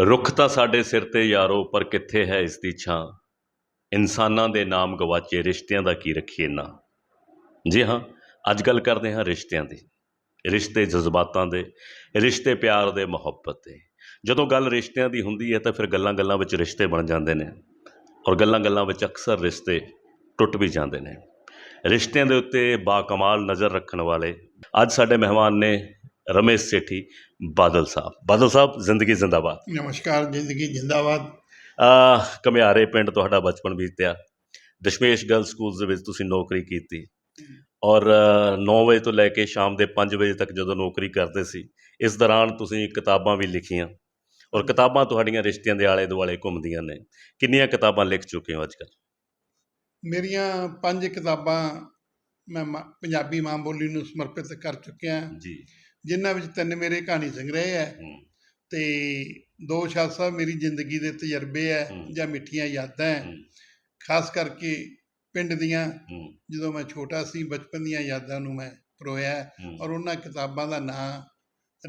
ਰੁੱਖ ਤਾਂ ਸਾਡੇ ਸਿਰ ਤੇ ਯਾਰੋ, ਪਰ ਕਿੱਥੇ ਹੈ ਇਸ ਦੀ ਛਾਂ? ਇਨਸਾਨਾਂ ਦੇ ਨਾਮ ਗਵਾਚੇ ਰਿਸ਼ਤਿਆਂ ਦਾ ਕੀ ਰੱਖੀਏ ਨਾ? ਜੀ ਹਾਂ, ਅੱਜ ਗੱਲ ਕਰਦੇ ਹਾਂ ਰਿਸ਼ਤਿਆਂ ਦੀ। ਰਿਸ਼ਤੇ ਜਜ਼ਬਾਤਾਂ ਦੇ, ਰਿਸ਼ਤੇ ਪਿਆਰ ਦੇ ਮੁਹੱਬਤ ਦੇ। ਜਦੋਂ ਗੱਲ ਰਿਸ਼ਤਿਆਂ ਦੀ ਹੁੰਦੀ ਹੈ ਤਾਂ ਫਿਰ ਗੱਲਾਂ-ਗੱਲਾਂ ਵਿੱਚ ਰਿਸ਼ਤੇ ਬਣ ਜਾਂਦੇ ਨੇ ਔਰ ਗੱਲਾਂ-ਗੱਲਾਂ ਵਿੱਚ ਅਕਸਰ ਰਿਸ਼ਤੇ ਟੁੱਟ ਵੀ ਜਾਂਦੇ ਨੇ। ਰਿਸ਼ਤਿਆਂ ਦੇ ਉੱਤੇ ਬਾਕਮਾਲ ਨਜ਼ਰ ਰੱਖਣ ਵਾਲੇ ਅੱਜ ਸਾਡੇ ਮਹਿਮਾਨ ਨੇ ਰਮੇਸ਼ ਸੇਠੀ ਬਾਦਲ ਸਾਹਿਬ ਬਾਦਲ ਸਾਹਿਬ ਜ਼ਿੰਦਗੀ ਜ਼ਿੰਦਾਬਾਦ ਨਮਸਕਾਰ ਜ਼ਿੰਦਗੀ ਜਿੰਦਾਬਾਦ ਆ ਕਮਿਆਰੇ ਪਿੰਡ ਤੁਹਾਡਾ ਬਚਪਨ ਬੀਤਿਆ ਦਸ਼ਮੇਸ਼ ਗਰਲ ਸਕੂਲ ਦੇ ਵਿੱਚ ਤੁਸੀਂ ਨੌਕਰੀ ਕੀਤੀ ਔਰ 9 ਵਜੇ ਤੋਂ ਲੈ ਕੇ ਸ਼ਾਮ ਦੇ 5 ਵਜੇ ਤੱਕ ਜਦੋਂ ਨੌਕਰੀ ਕਰਦੇ ਸੀ ਇਸ ਦੌਰਾਨ ਤੁਸੀਂ ਕਿਤਾਬਾਂ ਵੀ ਲਿਖੀਆਂ ਔਰ ਕਿਤਾਬਾਂ ਤੁਹਾਡੀਆਂ ਰਿਸ਼ਤਿਆਂ ਦੇ ਆਲੇ ਦੁਆਲੇ ਘੁੰਮਦੀਆਂ ਨੇ ਕਿੰਨੀਆਂ ਕਿਤਾਬਾਂ ਲਿਖ ਚੁੱਕੇ ਹੋ ਅੱਜਕੱਲ ਮੇਰੀਆਂ ਪੰਜ ਕਿਤਾਬਾਂ ਮੈਂ ਮਾ- ਪੰਜਾਬੀ ਮਾਂ ਬੋਲੀ ਨੂੰ ਸਮਰਪਿਤ ਕਰ ਚੁੱਕਿਆ ਜੀ ਜਿਨ੍ਹਾਂ ਵਿੱਚ ਤਿੰਨ ਮੇਰੇ ਕਹਾਣੀ ਸੰਗ੍ਰਹਿ ਹੈ। ਤੇ ਦੋ ਸ਼ਾਹ ਸਾਹਿਬ ਮੇਰੀ ਜ਼ਿੰਦਗੀ ਦੇ ਤਜਰਬੇ ਹੈ। ਜਾਂ ਮਿੱਠੀਆਂ ਯਾਦਾਂ ਹੈ। ਖਾਸ ਕਰਕੇ ਪਿੰਡ ਦੀਆਂ ਜਦੋਂ ਮੈਂ ਛੋਟਾ ਸੀ ਬਚਪਨ ਦੀਆਂ ਯਾਦਾਂ ਨੂੰ ਮੈਂ ਪਰੋਇਆ ਔਰ ਉਹਨਾਂ ਕਿਤਾਬਾਂ ਦਾ ਨਾਂ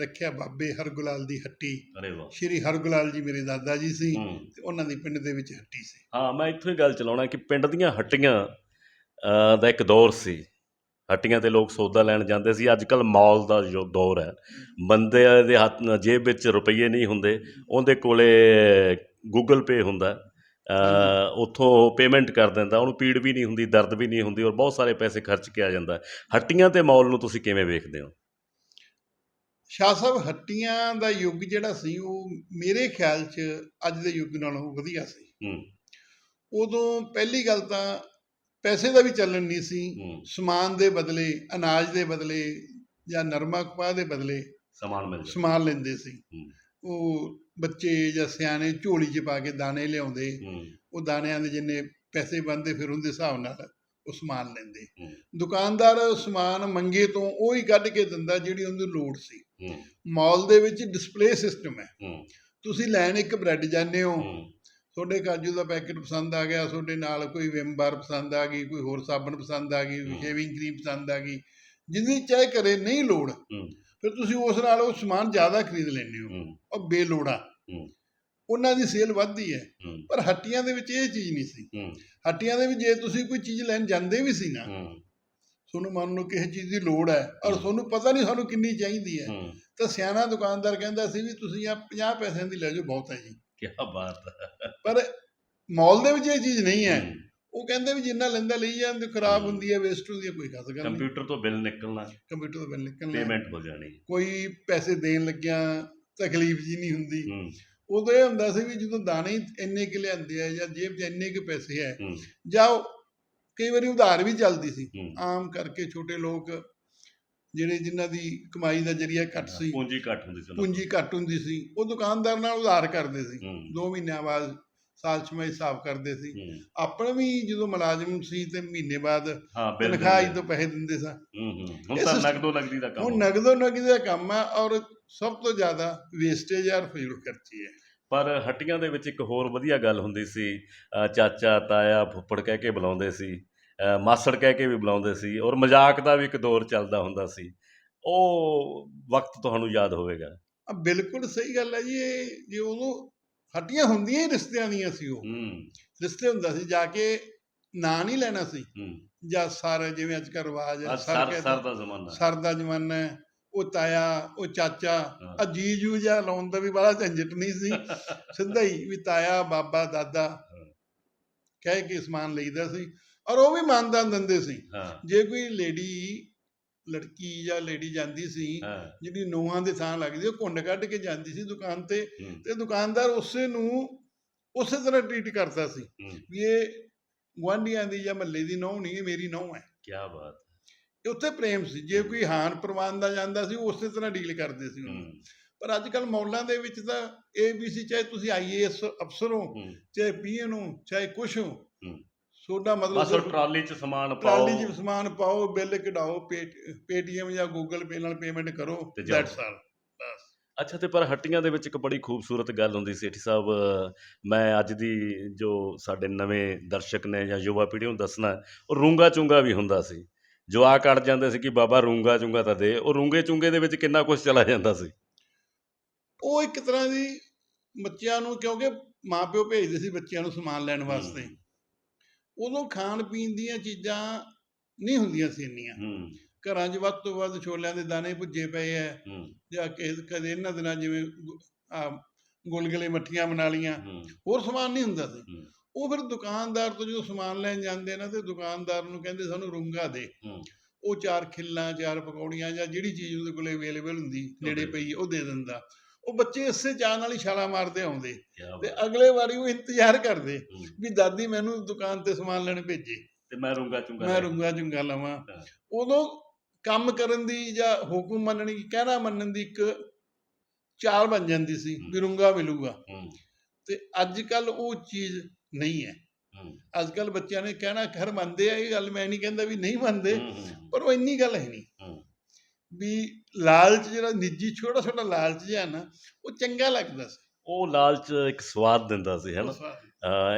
ਰੱਖਿਆ ਬਾਬੇ ਹਰਗੁਲਾਲ ਦੀ ਹੱਟੀ। ਅਰੇ ਵਾਹ। ਸ਼੍ਰੀ ਹਰਗੁਲਾਲ ਜੀ ਮੇਰੇ ਦਾਦਾ ਜੀ ਸੀ ਤੇ ਉਹਨਾਂ ਦੀ ਪਿੰਡ ਦੇ ਵਿੱਚ ਹੱਟੀ ਸੀ। ਹਾਂ ਮੈਂ ਇੱਥੋਂ ਹੀ ਗੱਲ ਚਲਾਉਣਾ ਕਿ ਪਿੰਡ ਦੀਆਂ ਹੱਟੀਆਂ ਦਾ ਇੱਕ ਦੌਰ ਸੀ। ਹੱਟੀਆਂ ਤੇ ਲੋਕ ਸੌਦਾ ਲੈਣ ਜਾਂਦੇ ਸੀ। ਅੱਜ ਕੱਲ ਮਾਲ ਦਾ ਜੋ ਦੌਰ ਹੈ ਬੰਦੇ ਦੇ ਹੱਥ ਜੇਬ ਵਿੱਚ ਰੁਪਈਏ ਨਹੀਂ ਹੁੰਦੇ। ਉਹਦੇ ਕੋਲੇ ਗੂਗਲ ਪੇ ਹੁੰਦਾ। ਉੱਥੋਂ ਪੇਮੈਂਟ ਕਰ ਦਿੰਦਾ। ਉਹਨੂੰ ਪੀੜ ਵੀ ਨਹੀਂ ਹੁੰਦੀ ਦਰਦ ਵੀ ਨਹੀਂ ਹੁੰਦੀ ਔਰ ਬਹੁਤ ਸਾਰੇ ਪੈਸੇ ਖਰਚ ਕੇ ਆ ਜਾਂਦਾ। ਹੱਟੀਆਂ ਤੇ ਮਾਲ ਨੂੰ ਤੁਸੀਂ ਕਿਵੇਂ ਵੇਖਦੇ ਹੋ? ਸ਼ਾਹ ਸਾਹਿਬ ਹੱਟੀਆਂ ਦਾ ਯੁੱਗ ਜਿਹੜਾ ਸੀ ਉਹ ਮੇਰੇ ਖਿਆਲ 'ਚ ਅੱਜ ਦੇ ਯੁੱਗ ਨਾਲੋਂ ਵਧੀਆ ਸੀ। ਹੂੰ। ਉਦੋਂ ਪਹਿਲੀ ਗੱਲ ਤਾਂ ਪੈਸੇ ਦਾ ਵੀ ਚੱਲਣ ਨਹੀਂ ਸੀ। ਸਮਾਨ ਦੇ ਬਦਲੇ ਅਨਾਜ ਦੇ ਬਦਲੇ ਜਾਂ ਨਰਮਾ ਕਪਾਹ ਦੇ ਬਦਲੇ ਸਮਾਨ ਮਿਲ ਜਾਂਦਾ। ਸਮਾਨ ਲੈਂਦੇ ਸੀ। ਉਹ ਬੱਚੇ ਜਾਂ ਸਿਆਣੇ ਝੋਲੀ 'ਚ ਪਾ ਕੇ ਦਾਣੇ ਲਿਆਉਂਦੇ। ਉਹ ਦਾਣਿਆਂ ਦੇ ਜਿੰਨੇ ਪੈਸੇ ਬਣਦੇ ਫਿਰ ਉਹਦੇ ਹਿਸਾਬ ਨਾਲ ਉਹ ਸਮਾਨ ਲੈਂਦੇ। ਦੁਕਾਨਦਾਰ ਸਮਾਨ ਮੰਗੇ ਤੋਂ ਉਹ ਹੀ ਕੱਢ ਕੇ ਦਿੰਦਾ ਜਿਹੜੀ ਉਹਨੂੰ ਲੋੜ ਸੀ। ਮਾਲ ਦੇ ਵਿੱਚ ਡਿਸਪਲੇ ਸਿਸਟਮ ਹੈ। ਤੁਸੀਂ ਲੈਣ ਇੱਕ ਬ੍ਰੈਡ ਜਾਂਦੇ ਹੂੰ। ਤੁਹਾਡੇ ਕਾਜੂ ਦਾ ਪੈਕੇਟ ਪਸੰਦ ਆ ਗਿਆ ਤੁਹਾਡੇ ਨਾਲ ਕੋਈ ਵਿਮ ਬਾਰ ਪਸੰਦ ਆ ਗਈ ਕੋਈ ਹੋਰ ਸਾਬਣ ਪਸੰਦ ਆ ਗਈ। ਸ਼ੇਵਿੰਗ ਕਰੀਮ ਪਸੰਦ ਆ ਗਈ। ਜਿੰਨੀ ਚਾਹੇ ਕਰੇ ਨਹੀਂ ਲੋੜ ਫਿਰ ਤੁਸੀਂ ਉਸ ਨਾਲ ਉਹ ਸਮਾਨ ਜ਼ਿਆਦਾ ਖਰੀਦ ਲੈਂਦੇ ਹੋ ਉਹ ਬੇਲੋੜਾ। ਉਹਨਾਂ ਦੀ ਸੇਲ ਵੱਧਦੀ ਹੈ ਪਰ ਹੱਟੀਆਂ ਦੇ ਵਿੱਚ ਇਹ ਚੀਜ਼ ਨਹੀਂ ਸੀ। ਹੱਟੀਆਂ ਦੇ ਵਿੱਚ ਜੇ ਤੁਸੀਂ ਕੋਈ ਚੀਜ਼ ਲੈਣ ਜਾਂਦੇ ਵੀ ਸੀ ਨਾ ਤੁਹਾਨੂੰ ਮੰਨ ਲਓ ਕਿਸੇ ਚੀਜ਼ ਦੀ ਲੋੜ ਹੈ ਔਰ। ਤੁਹਾਨੂੰ ਪਤਾ ਨਹੀਂ ਸਾਨੂੰ ਕਿੰਨੀ ਚਾਹੀਦੀ ਹੈ। ਹੂੰ। ਤਾਂ ਸਿਆਣਾ ਦੁਕਾਨਦਾਰ ਕਹਿੰਦਾ ਸੀ ਵੀ ਤੁਸੀਂ ਆ 50 ਪੈਸਿਆਂ ਦੀ ਲੈ ਜਾਓ ਬਹੁਤ ਹੈ ਜੀ। ਕੀ ਬਾਤ ਹੈ। ਪਰ ਮਾਲ ਦੇ ਵਿੱਚ ਇਹ ਚੀਜ਼ ਨਹੀਂ ਹੈ। ਉਹ ਕਹਿੰਦੇ ਵੀ ਜਿੰਨਾ ਲੈਂਦਾ ਲਈ ਜਾਂਦੇ ਖਰਾਬ। ਹੁੰਦੀ ਹੈ ਵੇਸਟ ਹੁੰਦੀ ਹੈ ਕੋਈ ਖਾਸ ਗੱਲ ਨਹੀਂ। ਕੰਪਿਊਟਰ ਤੋਂ ਬਿੱਲ ਨਿਕਲਣਾ। ਕੰਪਿਊਟਰ ਤੋਂ ਬਿੱਲ ਨਿਕਲਣਾ। ਪੇਮੈਂਟ ਹੋ ਜਾਣੀ। ਕੋਈ ਪੈਸੇ ਦੇਣ ਲੱਗਿਆ ਤਕਲੀਫ ਜੀ ਨਹੀਂ ਹੁੰਦੀ। ਉਦੋਂ ਇਹ ਹੁੰਦਾ ਸੀ ਵੀ ਜਦੋਂ ਦਾਣੇ ਇੰਨੇ ਕਿ ਲਿਆਂਦੇ ਆ ਜਾਂ ਜੇਬ 'ਚ ਇੰਨੇ ਕਿ ਪੈਸੇ ਹੈ ਹੂੰ। ਜਾਂ ਕਈ ਵਾਰੀ ਉਧਾਰ ਵੀ ਚੱਲਦੀ ਸੀ। ਆਮ ਕਰਕੇ ਛੋਟੇ ਲੋਕ ਜਿਹੜੇ ਜਿਨ੍ਹਾਂ ਦੀ ਕਮਾਈ ਦਾ ਜਰੀਆ ਘੱਟ ਸੀ ਪੂੰਜੀ ਘੱਟ ਹੁੰਦੀ ਸੀ ਪੂੰਜੀ ਘੱਟ ਹੁੰਦੀ ਸੀ ਉਹ ਦੁਕਾਨਦਾਰ ਨਾਲ ਉਧਾਰ ਕਰਦੇ ਸੀ। ਕੋਲ। ਹੂੰ। 2 ਮਹੀਨਿਆਂ ਬਾਅਦ ਸਾਲ ਛੇ ਮਹੀਨੇ ਹਿਸਾਬ ਕਰਦੇ ਸੀ। ਆਪਣਾ ਵੀ ਜਦੋਂ ਮੁਲਾਜ਼ਮ ਸੀ ਤੇ ਮਹੀਨੇ ਬਾਅਦ ਤਨਖਾਹ। ਤੋਂ ਪੈਸੇ ਦਿੰਦੇ ਸਾਂ। ਹੂੰ ਹੂੰ। ਹੁਣ ਤਾਂ ਨਗਦੋ ਨਗਦੀ ਦਾ ਕੰਮ ਹੁਣ। ਨਗਦੋ ਨਗਦੀ ਦਾ ਕੰਮ ਹੈ ਔਰ ਸਭ ਤੋਂ ਜ਼ਿਆਦਾ ਵੇਸਟੇਜ ਔਰ ਫਜ਼ੂਲ ਖਰਚੀ ਹੈ ਪਰ ਹੱਟੀਆਂ ਦੇ ਵਿੱਚ ਇੱਕ ਹੋਰ ਵਧੀਆ ਗੱਲ ਹੁੰਦੀ ਸੀ। ਚਾਚਾ ਤਾਇਆ ਫੁੱਫੜ ਕਹਿ ਕੇ ਬੁਲਾਉਂਦੇ ਸੀ। ਮਾਸੜ ਕਹਿ ਕੇ ਵੀ ਬੁਲਾਉਂਦੇ ਸੀ ਔਰ ਮਜ਼ਾਕ ਦਾ ਵੀ ਇੱਕ ਦੌਰ ਚੱਲਦਾ ਹੁੰਦਾ ਸੀ। ਉਹ ਵਕਤ ਤੁਹਾਨੂੰ ਯਾਦ ਹੋਵੇਗਾ। ਆ ਬਿਲਕੁਲ ਸਹੀ ਗੱਲ ਹੈ ਜੀ ਇਹ ਜੇ ਉਦੋਂ ਹੱਟੀਆਂ ਹੁੰਦੀਆਂ ਹੀ ਰਿਸ਼ਤਿਆਂ ਦੀਆਂ ਸੀ ਉਹ। ਰਿਸ਼ਤੇ ਹੁੰਦਾ ਸੀ ਜਾ ਕੇ ਨਾਂ ਨਹੀਂ ਲੈਣਾ ਸੀ। ਜਾਂ ਸਰ ਜਿਵੇਂ ਅੱਜ ਕੱਲ੍ਹ ਰਿਵਾਜ ਹੈ ਅੱਜ ਸਰ ਸਰ ਦਾ ਜ਼ਮਾਨਾ। ਸਰ ਦਾ ਜ਼ਮਾਨਾ ਹੈ ਉਹ ਤਾਇਆ ਉਹ ਚਾਚਾ। ਆ ਜੀਜੂ ਜਾਂ ਲਾਉਣ ਦਾ ਵੀ ਬੜਾ ਝੰਜਟ ਨਹੀਂ ਸੀ। ਸਿੱਧਾ ਹੀ ਵੀ ਤਾਇਆ ਬਾਬਾ ਦਾਦਾ ਕਹਿ ਕੇ ਸਮਾਨ ਲਈਦਾ ਸੀ। ਔਰ ਉਹ ਵੀ ਮਾਨਦਾਨ ਦਿੰਦੇ ਸੀ। ਜੇ ਕੋਈ ਲੇਡੀ ਲੜਕੀ ਜਾਂ ਲੇਡੀ ਜਾਂਦੀ ਸੀ ਹਾਂ। ਜਿਹੜੀ ਨੂੰਹਾਂ ਦੇ ਥਾਂ ਲੱਗਦੀ ਉਹ ਕੁੰਡ ਕੱਢ ਕੇ ਜਾਂਦੀ ਸੀ ਦੁਕਾਨ ਤੇ ਤੇ ਦੁਕਾਨਦਾਰ ਉਸੇ ਨੂੰ ਉਸੇ ਤਰ੍ਹਾਂ ਟ੍ਰੀਟ ਕਰਦਾ ਸੀ ਵੀ ਇਹ ਗੁਆਂਢੀਆਂ ਦੀ ਜਾਂ ਮਹੱਲੇ ਦੀ ਨਹੁੰ ਨਹੀਂ ਇਹ ਮੇਰੀ ਨਹੁੰ ਹੈ। ਕੀ ਬਾਤ ਇਹ ਉੱਥੇ ਪ੍ਰੇਮ ਸੀ। ਜੇ ਕੋਈ ਹਾਨ ਪ੍ਰਵਾਨ ਦਾ ਜਾਂਦਾ ਸੀ ਉਸੇ ਤਰ੍ਹਾਂ ਡੀਲ ਕਰਦੇ ਸੀ ਉਹਨੂੰ। ਪਰ ਅੱਜ ਕੱਲ ਮੌਲਾਂ ਦੇ ਵਿੱਚ ਤਾਂ ਏਬੀਸੀ ਚਾਹੇ ਤੁਸੀਂ ਆਈਏਐਸ ਅਫਸਰ ਹੋ ਹੂੰ। ਚਾਹੇ ਪੀਐਨ ਹੋ ਚਾਹੇ ਕੁਛ ਹੋ। ਹੂੰ। ਤੁਹਾਡਾ ਬਸ ਮਤਲਬ ਉਹ ਟਰਾਲੀ 'ਚ ਸਮਾਨ ਪਾਓ। ਟਰਾਲੀ 'ਚ ਸਮਾਨ ਪਾਓ ਬਿੱਲ ਕਢਾਓ ਪੇਟੀਐਮ ਜਾਂ ਗੂਗਲ ਪੇ ਨਾਲ ਪੇਮੈਂਟ ਕਰੋ। ਦੈਟਸ ਆਲ ਬਸ। ਅੱਛਾ ਤੇ ਪਰ ਹੱਟੀਆਂ ਦੇ ਵਿੱਚ ਇੱਕ ਬੜੀ ਖੂਬਸੂਰਤ ਗੱਲ ਹੁੰਦੀ ਸੀ ਸੇਠੀ ਸਾਹਿਬ ਮੈਂ ਅੱਜ ਦੀ ਜੋ ਸਾਡੇ ਨਵੇਂ ਦਰਸ਼ਕ ਨੇ ਜਾਂ ਯੁਵਾ ਪੀੜ੍ਹੀ ਨੂੰ ਦੱਸਣਾ ਉਹ ਰੂੰਗਾ ਚੁੰਗਾ ਵੀ ਹੁੰਦਾ ਸੀ। ਜੋ ਆ ਕੱਢ ਜਾਂਦੇ ਸੀ ਕਿ ਬਾਬਾ ਰੂੰਗਾ ਚੁੰਗਾ ਤਾਂ ਦੇ ਉਹ ਰੂੰਗੇ ਚੁੰਗੇ ਦੇ ਵਿੱਚ ਕਿੰਨਾ ਕੁਝ ਚਲਾ ਜਾਂਦਾ ਸੀ? ਉਹ ਇੱਕ ਤਰ੍ਹਾਂ ਦੀ ਬੱਚਿਆਂ ਨੂੰ ਕਿਉਂਕਿ ਮਾਪਿਓ ਭੇਜਦੇ ਸੀ ਬੱਚਿਆਂ ਨੂੰ ਸਮਾਨ ਲੈਣ ਵਾਸਤੇ। ਉਦੋਂ ਖਾਣ ਪੀਣ ਦੀਆਂ ਚੀਜ਼ਾਂ ਨਹੀਂ ਹੁੰਦੀਆਂ ਸੀ ਇੰਨੀਆਂ। ਘਰਾਂ 'ਚ ਵੱਧ ਤੋਂ ਵੱਧ ਛੋਲਿਆਂ ਦੇ ਦਾਣੇ ਭੁੱਜੇ ਪਏ ਐ। ਜਾਂ ਕਿ ਕਦੇ ਇਹਨਾਂ ਦਿਨਾਂ ਜਿਵੇਂ ਆ ਗੁਲਗੁਲੇ ਮੱਠੀਆਂ ਬਣਾ ਲੀਆਂ ਹੋਰ ਸਮਾਨ ਨਹੀਂ ਹੁੰਦਾ ਸੀ। ਉਹ ਫਿਰ ਦੁਕਾਨਦਾਰ ਤੋਂ ਜਦੋਂ ਸਮਾਨ ਲੈਣ ਜਾਂਦੇ ਨਾ ਤੇ ਦੁਕਾਨਦਾਰ ਨੂੰ ਕਹਿੰਦੇ ਸਾਨੂੰ ਰੁੰਗਾ ਦੇ। ਉਹ ਚਾਰ ਖਿੱਲਾਂ ਚਾਰ ਪਕੌੜੀਆਂ ਜਾਂ ਜਿਹੜੀ ਚੀਜ਼ ਉਹਦੇ ਕੋਲੇ ਅਵੇਲੇਬਲ ਹੁੰਦੀ ਨੇੜੇ ਪਈ ਉਹ ਦੇ ਦਿੰਦਾ। ਉਹ ਬੱਚੇ ਇਸੇ ਚਾਹ ਨਾਲ ਹੀ ਛਾਲਾ ਮਾਰਦੇ ਆਉਂਦੇ। ਤੇ। ਅਗਲੇ ਵਾਰੀ ਉਹ ਇੰਤਜ਼ਾਰ ਕਰਦੇ ਵੀ ਦਾਦੀ ਮੈਨੂੰ ਦੁਕਾਨ ਤੇ ਸਮਾਨ ਲੈਣ ਭੇਜੇ। ਤੇ ਮੈਂ ਰੂੰਗਾ ਚੁੰਗਾ ਮੈਂ ਰੁੰਗਾ ਜੁੰਗਾ ਲਵਾਂ। ਉਦੋਂ ਕੰਮ ਕਰਨ ਦੀ ਜਾਂ ਹੁਕਮ ਮੰਨਣ ਦੀ ਕਹਿਣਾ ਮੰਨਣ ਦੀ ਇੱਕ ਚਾਲ ਬਣ ਜਾਂਦੀ ਸੀ ਵੀ ਰੁੰਗਾ ਮਿਲੂਗਾ। ਤੇ ਅੱਜ ਕੱਲ ਉਹ ਚੀਜ਼ ਨਹੀਂ ਹੈ। ਅੱਜ ਕੱਲ ਬੱਚਿਆਂ ਨੇ ਕਹਿਣਾ ਖਰ ਮੰਨਦੇ ਆ ਇਹ ਗੱਲ ਮੈਂ ਨਹੀਂ ਕਹਿੰਦਾ ਵੀ ਨਹੀਂ ਮੰਨਦੇ ਪਰ ਉਹ ਇੰਨੀ ਗੱਲ ਹੈ ਨਹੀਂ। ਵੀ ਲਾਲਚ ਜਿਹੜਾ ਨਿੱਜੀ ਛੋਟਾ ਛੋਟਾ ਲਾਲਚ ਜਿਹਾ ਨਾ ਉਹ ਚੰਗਾ ਲੱਗਦਾ ਸੀ। ਉਹ ਲਾਲਚ ਇੱਕ ਸਵਾਦ ਦਿੰਦਾ ਸੀ ਹੈਨਾ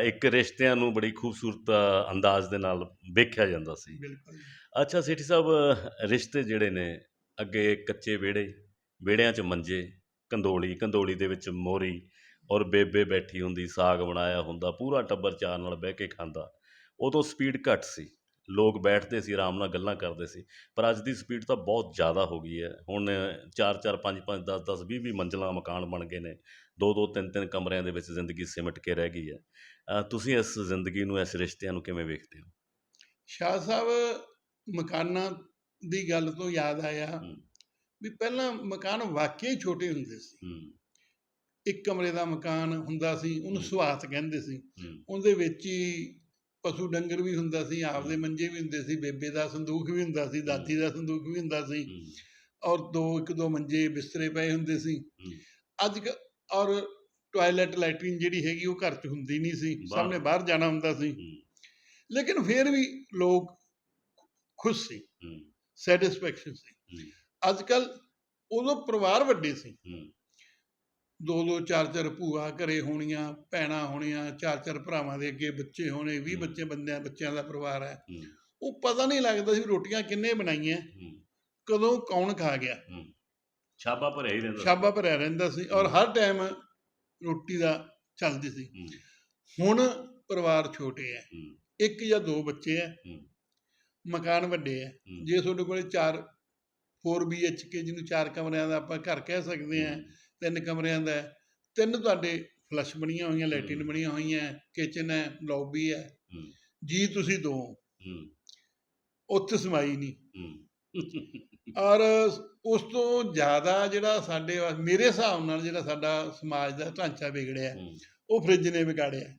ਇੱਕ ਰਿਸ਼ਤਿਆਂ ਨੂੰ ਬੜੀ ਖੂਬਸੂਰਤ ਅੰਦਾਜ਼ ਦੇ ਨਾਲ ਵੇਖਿਆ ਜਾਂਦਾ ਸੀ। ਬਿਲਕੁਲ ਅੱਛਾ ਸੇਠੀ ਸਾਹਿਬ ਰਿਸ਼ਤੇ ਜਿਹੜੇ ਨੇ ਅੱਗੇ ਕੱਚੇ ਵਿਹੜੇ ਵਿਹੜਿਆਂ 'ਚ ਮੰਜੇ ਕੰਦੋਲੀ ਕੰਦੋਲੀ ਦੇ ਵਿੱਚ ਮੋਰੀ ਔਰ ਬੇਬੇ ਬੈਠੀ ਹੁੰਦੀ ਸਾਗ ਬਣਾਇਆ ਹੁੰਦਾ ਪੂਰਾ ਟੱਬਰ ਚਾਰ ਨਾਲ ਬਹਿ ਕੇ ਖਾਂਦਾ ਉਦੋਂ ਸਪੀਡ ਘੱਟ ਸੀ। ਲੋਕ ਬੈਠਦੇ ਸੀ ਆਰਾਮ ਨਾਲ ਗੱਲਾਂ ਕਰਦੇ ਸੀ ਪਰ ਅੱਜ ਦੀ ਸਪੀਡ ਤਾਂ ਬਹੁਤ ਜ਼ਿਆਦਾ ਹੋ ਗਈ ਹੈ। ਹੁਣ 4 4 5 5 10 10 20 20 ਮੰਜ਼ਲਾਂ ਮਕਾਨ ਬਣ ਗਏ ਨੇ ਦੋ ਦੋ ਤਿੰਨ ਤਿੰਨ ਕਮਰਿਆਂ ਦੇ ਵਿੱਚ ਜ਼ਿੰਦਗੀ ਸਿਮਟ ਕੇ ਰਹਿ ਗਈ ਹੈ। ਤੁਸੀਂ ਇਸ ਜ਼ਿੰਦਗੀ ਨੂੰ ਇਸ ਰਿਸ਼ਤਿਆਂ ਨੂੰ ਕਿਵੇਂ ਵੇਖਦੇ ਹੋ? ਸ਼ਾਹ ਸਾਹਿਬ ਮਕਾਨਾਂ ਦੀ ਗੱਲ ਤੋਂ ਯਾਦ ਆਇਆ। ਵੀ ਪਹਿਲਾਂ ਮਕਾਨ ਵਾਕਈ ਛੋਟੇ ਹੁੰਦੇ ਸੀ। ਇੱਕ ਕਮਰੇ ਦਾ ਮਕਾਨ ਹੁੰਦਾ ਸੀ ਉਹਨੂੰ ਹੂੰ। ਸੁਹਾਤ ਕਹਿੰਦੇ ਸੀ। ਉਹਦੇ ਵਿੱਚ ਹੀ ਪਸ਼ੂ ਡੰਗਰ ਵੀ ਹੁੰਦਾ ਸੀ ਆਪਦੇ ਮੰਜੇ ਵੀ ਹੁੰਦੇ ਸੀ ਬੇਬੇ ਦਾ ਸੰਦੂਕ ਵੀ ਹੁੰਦਾ ਸੀ ਦਾਦੀ ਦਾ ਸੰਦੂਕ ਵੀ ਹੁੰਦਾ ਸੀ ਔਰ ਦੋ ਇੱਕ ਦੋ ਮੰਜੇ ਬਿਸਤਰੇ ਪਏ ਹੁੰਦੇ ਸੀ। ਅੱਜ ਔਰ ਟਾਇਲਟ ਲੈਟਰਿਨ ਜਿਹੜੀ ਹੈਗੀ ਉਹ ਘਰ 'ਚ ਹੁੰਦੀ ਨਹੀਂ ਸੀ। ਸਭ ਨੇ ਬਾਹਰ ਜਾਣਾ ਹੁੰਦਾ ਸੀ। ਲੇਕਿਨ ਫਿਰ ਵੀ ਲੋਕ ਖੁਸ਼ ਸੀ ਸੈਟੀਸਫੈਕਸ਼ਨ ਸੀ। ਅੱਜ ਕੱਲ ਉਦੋਂ ਪਰਿਵਾਰ ਵੱਡੇ ਸੀ। ਦੋ ਦੋ ਚਾਰ ਚਾਰ ਭੂਆ ਘਰੇ ਹੋਣੀਆਂ ਭੈਣਾਂ ਹੋਣੀਆਂ ਚਾਰ ਚਾਰ ਭਰਾਵਾਂ ਦੇ ਅੱਗੇ ਬੱਚੇ ਹੋਣੇ 20 ਹੂੰ। ਬੱਚੇ ਬੰਦਿਆਂ ਬੱਚਿਆਂ ਦਾ ਪਰਿਵਾਰ ਹੈ। ਉਹ ਪਤਾ ਨਹੀਂ ਲੱਗਦਾ ਸੀ ਰੋਟੀਆਂ ਕਿੰਨੇ ਬਣਾਈਆਂ। ਕਦੋਂ ਕੌਣ ਖਾ ਗਿਆ। ਛਾਪਾ ਭਰਿਆ ਹੀ ਰਹਿੰਦਾ ਛਾਬਾ ਭਰਿਆ ਰਹਿੰਦਾ ਸੀ ਔਰ ਹਰ ਟਾਈਮ ਰੋਟੀ ਦਾ ਚੱਲਦੀ ਸੀ। ਹੁਣ ਪਰਿਵਾਰ ਛੋਟੇ ਹੂੰ। ਇੱਕ ਜਾਂ ਦੋ ਬੱਚੇ ਹੂੰ। ਮਕਾਨ ਵੱਡੇ ਹੈ। ਹੂੰ। ਜੇ ਤੁਹਾਡੇ ਕੋਲੇ 4 4 BHK ਜਿਹਨੂੰ ਚਾਰ ਕਮਰਿਆਂ ਦਾ ਆਪਾਂ ਘਰ ਕਹਿ ਸਕਦੇ ਹਾਂ। ਤਿੰਨ ਕਮਰਿਆਂ ਦਾ। ਤਿੰਨ ਤੁਹਾਡੇ ਫਲਸ਼ ਬਣੀਆਂ ਹੋਈਆਂ ਲੈਟਰਿਨ। ਬਣੀਆਂ ਹੋਈਆਂ ਕਿਚਨ ਹੈ ਲੌਬੀ ਹੈ। ਜੀ ਤੁਸੀਂ ਦੋ ਹੂੰ। ਉੱਥੇ ਸਮਾਈ ਨਹੀਂ। ਔਰ ਉਸ ਤੋਂ ਜ਼ਿਆਦਾ ਜਿਹੜਾ ਸਾਡੇ ਮੇਰੇ ਹਿਸਾਬ ਨਾਲ ਜਿਹੜਾ ਸਾਡਾ ਸਮਾਜ ਦਾ ਢਾਂਚਾ ਵਿਗੜਿਆ ਉਹ ਫ੍ਰਿਜ ਨੇ ਵਿਗਾੜਿਆ।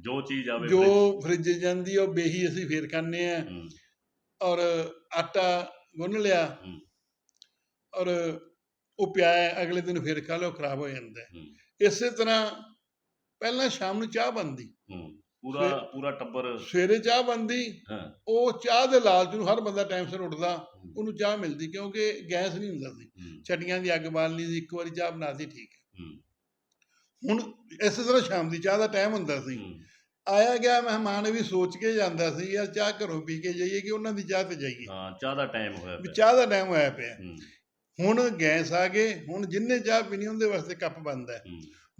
ਜੋ ਚੀਜ਼ ਆਵੇ ਜੋ ਫ੍ਰਿਜ ਜਾਂਦੀ ਉਹ ਬੇਹੀ ਅਸੀਂ ਫੇਰ ਖਾਂਦੇ ਆ ਔਰ ਆਟਾ ਗੁੰਨ ਲਿਆ। ਔਰ ਉਹ ਪਿਆ ਹੈ, ਅਗਲੇ ਦਿਨ ਫੇਰ ਖਾ ਲਓ ਖਰਾਬ ਹੋ ਜਾਂਦਾ ਹੈ। ਇਸੇ ਤਰ੍ਹਾਂ ਪਹਿਲਾਂ ਸ਼ਾਮ ਨੂੰ ਚਾਹ ਬਣਦੀ। ਹੂੰ ਪੂਰਾ ਪੂਰਾ ਟੱਬਰ ਸਵੇਰੇ ਚਾਹ ਬਣਦੀ ਹਾਂ। ਉਹ ਚਾਹ ਦੇ ਲਾਲਚ ਨੂੰ ਹਰ ਬੰਦਾ ਟਾਈਮ ਸਿਰ ਉੱਠਦਾ ਉਹਨੂੰ ਚਾਹ ਮਿਲਦੀ ਕਿਉਂਕਿ ਗੈਸ ਨਹੀਂ ਹੁੰਦਾ ਸੀ। ਹੂੰ। ਛਟੀਆਂ ਦੀ ਅੱਗ ਬਾਲਣੀ ਸੀ ਇੱਕ ਵਾਰੀ ਚਾਹ ਬਣਾਤੀ ਠੀਕ ਹੈ। ਹੂੰ। ਹੁਣ ਇਸੇ ਤਰ੍ਹਾਂ ਸ਼ਾਮ ਦੀ ਚਾਹ ਦਾ ਟਾਈਮ ਹੁੰਦਾ ਸੀ। ਹੂੰ। ਆਇਆ ਗਿਆ ਮਹਿਮਾਨ ਵੀ ਸੋਚ ਕੇ ਜਾਂਦਾ ਸੀ ਯਾਰ ਚਾਹ ਘਰੋਂ ਪੀ ਕੇ ਜਾਈਏ ਕਿ ਉਹਨਾਂ ਦੀ ਚਾਹ ਤੇ ਜਾਈਏ? ਹਾਂ ਚਾਹ ਦਾ ਟਾਈਮ ਹੋਇਆ ਵੀ ਪਿਆ। ਚਾਹ ਦਾ ਟਾਈਮ ਹੋਇਆ ਪਿਆ। ਹੂੰ। ਹੁਣ ਗੈਸ ਆ ਗਏ ਹੁਣ ਜਿੰਨੇ ਚਾਹ ਪੀਣੀ ਉਹਦੇ ਵਾਸਤੇ ਕੱਪ ਬੰਦ ਹੈ।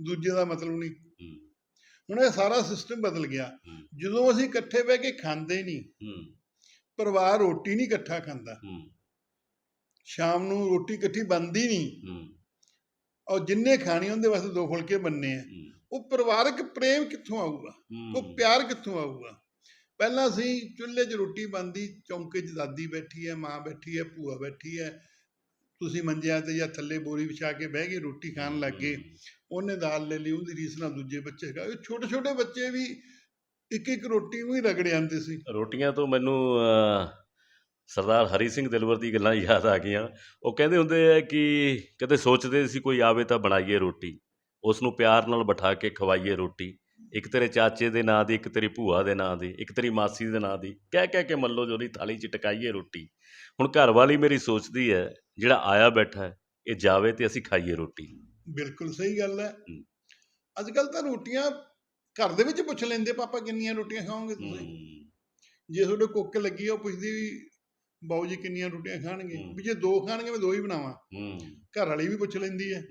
ਦੂਜੇ ਦਾ ਮਤਲਬ ਨਹੀਂ। ਹੁਣ ਇਹ ਸਾਰਾ ਸਿਸਟਮ ਬਦਲ ਗਿਆ। ਜਦੋਂ ਅਸੀਂ ਇਕੱਠੇ ਬਹਿ ਕੇ ਖਾਂਦੇ ਨਹੀਂ ਪਰਿਵਾਰ ਰੋਟੀ ਨਹੀਂ ਇਕੱਠਾ ਖਾਂਦਾ। ਸ਼ਾਮ ਨੂੰ ਰੋਟੀ ਇਕੱਠੀ ਬਣਦੀ ਨਹੀਂ। ਔਰ ਜਿੰਨੇ ਖਾਣੀ ਉਹਦੇ ਵਾਸਤੇ ਦੋ ਫੁਲਕੇ ਬੰਨੇ ਆ। ਉਹ ਪਰਿਵਾਰਕ ਪ੍ਰੇਮ ਕਿੱਥੋਂ ਆਊਗਾ? ਉਹ ਪਿਆਰ ਕਿੱਥੋਂ ਆਊਗਾ? ਪਹਿਲਾਂ ਅਸੀਂ ਚੁੱਲ੍ਹੇ 'ਚ ਰੋਟੀ ਬਣਦੀ ਚੌਂਕੇ 'ਚ ਦਾਦੀ ਬੈਠੀ ਹੈ ਮਾਂ ਬੈਠੀ ਹੈ ਭੂਆ ਬੈਠੀ ਹੈ। ਤੁਸੀਂ ਮੰਜਿਆਂ ਤੇ ਜਾਂ ਥੱਲੇ ਬੋਰੀ ਵਿਛਾ ਕੇ ਬਹਿ ਗਏ, ਰੋਟੀ ਖਾਣ ਲੱਗ ਗਏ, ਉਹਨੇ ਦਾਲ ਲੈ ਲਈ, ਉਹਦੀ ਰੀਸ ਨਾਲ ਦੂਜੇ ਬੱਚੇ ਖਾ ਇਹ ਛੋਟੇ ਛੋਟੇ ਬੱਚੇ ਵੀ ਇੱਕ ਇੱਕ ਰੋਟੀ ਵੀ ਰਗੜ ਜਾਂਦੇ ਸੀ। ਰੋਟੀਆਂ ਤੋਂ ਮੈਨੂੰ ਸਰਦਾਰ ਹਰੀ ਸਿੰਘ ਦਿਲਵਰ ਦੀ ਗੱਲਾਂ ਯਾਦ ਆ ਗਈਆਂ। ਉਹ ਕਹਿੰਦੇ ਹੁੰਦੇ ਆ ਕਿ ਕਦੇ ਸੋਚਦੇ ਸੀ ਕੋਈ ਆਵੇ ਤਾਂ ਬਣਾਈਏ ਰੋਟੀ। ਉਸ ਨੂੰ ਪਿਆਰ ਨਾਲ ਬਿਠਾ ਕੇ ਖਵਾਈਏ ਰੋਟੀ। ਇੱਕ ਤੇਰੇ ਚਾਚੇ ਦੇ ਨਾਂ ਦੀ, ਇੱਕ ਤੇਰੀ ਭੂਆ ਦੇ ਨਾਂ ਦੀ, ਇੱਕ ਤੇਰੀ ਮਾਸੀ ਦੇ ਨਾਂ ਦੀ। ਕਹਿ ਕਹਿ ਕੇ ਮੱਲੋ ਜੋਰੀ ਥਾਲੀ 'ਚ ਟਕਾਈਏ ਰੋਟੀ। ਹੁਣ ਘਰ ਵਾਲੀ ਮੇਰੀ ਸੋਚਦੀ ਹੈ ਜਿਹੜਾ ਆਇਆ ਬੈਠਾ ਹੈ ਇਹ ਜਾਵੇ ਤੇ ਅਸੀਂ ਖਾਈਏ ਰੋਟੀ। ਬਿਲਕੁਲ ਸਹੀ ਗੱਲ ਹੈ। ਅੱਜ ਕੱਲ ਤਾਂ ਰੋਟੀਆਂ ਘਰ ਦੇ ਵਿੱਚ ਪੁੱਛ ਲੈਂਦੇ ਪਾਪਾ ਕਿੰਨੀਆਂ ਰੋਟੀਆਂ ਖਾਓਗੇ ਤੁਸੀਂ? ਜੇ ਤੁਹਾਡੇ ਕੁੱਕ ਲੱਗੀ ਉਹ ਪੁੱਛਦੀ ਵੀ ਬਾਊ ਜੀ ਕਿੰਨੀਆਂ ਰੋਟੀਆਂ ਖਾਣਗੇ। ਵੀ ਜੇ ਦੋ ਖਾਣਗੇ ਮੈਂ ਦੋ ਹੀ ਬਣਾਵਾਂ। ਘਰ ਵਾਲੀ ਵੀ ਪੁੱਛ ਲੈਂਦੀ ਹੈ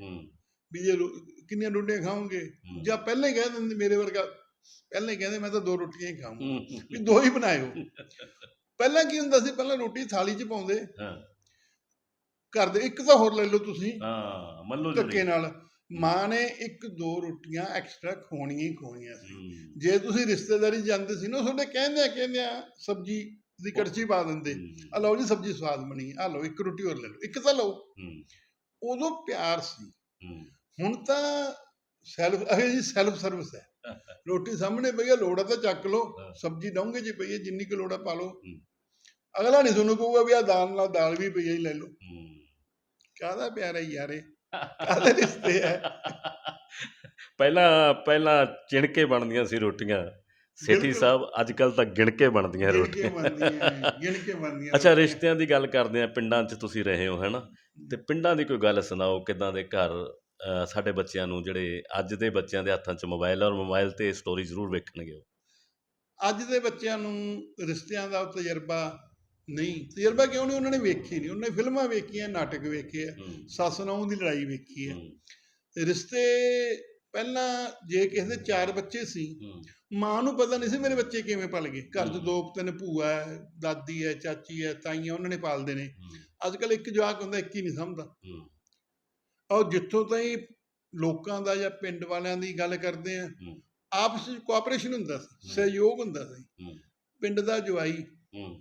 ਵੀ ਜੇ ਕਿੰਨੀਆਂ ਰੋਟੀਆਂ ਖਾਓਗੇ। ਜਾਂ ਪਹਿਲਾਂ ਹੀ ਕਹਿ ਦਿੰਦੇ ਮੇਰੇ ਵਰਗਾ ਪਹਿਲਾਂ ਹੀ ਕਹਿੰਦੇ ਮੈਂ ਤਾਂ ਦੋ ਰੋਟੀਆਂ ਹੀ ਹੂੰ। ਵੀ ਦੋ ਹੀ ਬਣਾਇਓ। ਪਹਿਲਾਂ ਕੀ ਹੁੰਦਾ ਸੀ ਪਹਿਲਾਂ ਰੋਟੀ ਥਾਲੀ 'ਚ ਪਾਉਂਦੇ ਹਾਂ। ਘਰ ਦੇ ਇੱਕ ਤਾਂ ਹੋਰ ਲੈ ਲਓ ਤੁਸੀਂ ਹਾਂ ਮੱਲੋ ਧੱਕੇ ਜੁੜੀ ਨਾਲ ਮਾਂ ਨੇ ਇੱਕ ਦੋ ਰੋਟੀਆਂ ਐਕਸਟਰਾ ਖਵਾਉਣੀਆਂ ਹੀ ਖਵਾਉਣੀਆਂ ਸੀ। ਜੇ ਤੁਸੀਂ ਰਿਸ਼ਤੇਦਾਰੀ ਜਾਂਦੇ ਸੀ ਨਾ ਤੁਹਾਡੇ ਕਹਿੰਦੇ ਆ ਕਹਿੰਦੇ ਆ ਸਬਜੀ ਦੀ ਕੜਛੀ ਪਾ ਦਿੰਦੇ। ਆ ਲਓ ਜੀ ਸਬਜੀ ਸਵਾਦ ਬਣੀ ਆ ਲਓ ਇੱਕ ਰੋਟੀ ਹੋਰ ਲੈ ਲਓ ਇੱਕ ਤਾਂ ਲਓ ਹੂੰ। ਉਦੋਂ ਪਿਆਰ ਸੀ। ਹੁਣ ਤਾਂ ਸੈਲਫ ਇਹ ਜੀ ਸੈਲਫ ਸਰਵਿਸ ਹੈ ਰੋਟੀ ਸਾਹਮਣੇ ਪਈ ਹੈ ਲੋੜ ਆ ਤਾਂ ਚੱਕ ਲਓ। ਸਬਜੀ ਡੋਂਗੇ ਜੀ ਪਈ ਹੈ ਜਿੰਨੀ ਕੁ ਲੋੜ ਆ ਪਾ ਲਓ। ਅਗਲਾ ਨਹੀਂ ਤੁਹਾਨੂੰ ਕਹੂਗਾ ਵੀ ਆ ਦਾਲ ਨਾਲ ਦਾਲ ਵੀ ਪਈ ਹੈ ਲੈ ਲਓ। ਕਾਹਦਾ ਪਿਆਰ ਯਾਰੇ ਕਾਹਦੇ ਰਿਸ਼ਤੇ ਹੈ ਪਹਿਲਾਂ ਪਹਿਲਾਂ ਚਿਣਕੇ ਬਣਦੀਆਂ ਸੀ ਰੋਟੀਆਂ। ਸੇਠੀ। ਸਾਹਿਬ ਅੱਜ ਕੱਲ ਤਾਂ ਗਿਣ ਕੇ ਬਣਦੀਆਂ ਰੋਟੀਆਂ। ਕੇ ਬਣਦੀਆਂ ਗਿਣ ਕੇ ਬਣਦੀਆਂ ਅੱਛਾ। ਰਿਸ਼ਤਿਆਂ ਦੀ ਗੱਲ ਕਰਦੇ ਆ ਪਿੰਡਾਂ 'ਚ ਤੁਸੀਂ ਰਹੇ ਹੋ ਹੈਨਾ? ਤੇ ਪਿੰਡਾਂ ਦੀ ਕੋਈ ਗੱਲ ਸੁਣਾਓ ਕਿਦਾਂ ਦੇ ਘਰ ਸਾਡੇ ਬੱਚਿਆਂ ਨੂੰ ਜਿਹੜੇ ਅੱਜ ਦੇ ਬੱਚਿਆਂ ਦੇ ਹੱਥਾਂ 'ਚ ਮੋਬਾਈਲ ਔਰ ਮੋਬਾਈਲ ਤੇ ਸਟੋਰੀ ਜ਼ਰੂਰ ਵੇਖਣਗੇ ਅੱਜ ਦੇ ਬੱਚਿਆਂ ਨੂੰ ਰਿਸ਼ਤਿਆਂ ਦਾ ਤਜਰਬਾ ਨਹੀਂ ਤਜਰਬਾ ਕਿਉਂ ਨਹੀਂ ਉਹਨਾਂ ਨੇ ਵੇਖੀ ਨਹੀਂ ਉਹਨਾਂ ਨੇ ਫਿਲਮਾਂ ਵੇਖੀਆਂ ਨਾਟਕ ਵੇਖੇ ਆ। ਸੱਸ ਨੂੰਹ ਦੀ ਲੜਾਈ ਵੇਖੀ ਹੈ ਰਿਸ਼ਤੇ ਪਹਿਲਾਂ ਜੇ ਕਿਸੇ ਦੇ ਚਾਰ ਬੱਚੇ ਸੀ। ਮਾਂ ਨੂੰ ਪਤਾ ਨਹੀਂ ਸੀ ਮੇਰੇ ਬੱਚੇ ਕਿਵੇਂ ਪਲ ਗਏ ਘਰ ਹੂੰ। ਦੋ ਤਿੰਨ ਭੂਆ ਹੈ ਦਾਦੀ ਹੈ ਚਾਚੀ ਹੈ ਤਾਈਆਂ ਉਹਨਾਂ ਨੇ ਪਾਲਦੇ ਨੇ। ਅੱਜ ਕੱਲ ਇੱਕ ਜਵਾਕ ਹੁੰਦਾ ਇੱਕ ਹੀ ਨਹੀਂ ਸਮਝਦਾ। ਔਰ ਜਿੱਥੋਂ ਤਾਈਂ ਲੋਕਾਂ ਦਾ ਜਾਂ ਪਿੰਡ ਵਾਲਿਆਂ ਦੀ ਗੱਲ ਕਰਦੇ ਆ। ਆਪਸ ਵਿੱਚ ਕੋਆਪਰੇਸ਼ਨ ਹੁੰਦਾ ਸੀ। ਸਹਿਯੋਗ ਹੁੰਦਾ ਸੀ। ਪਿੰਡ ਦਾ ਜਵਾਈ।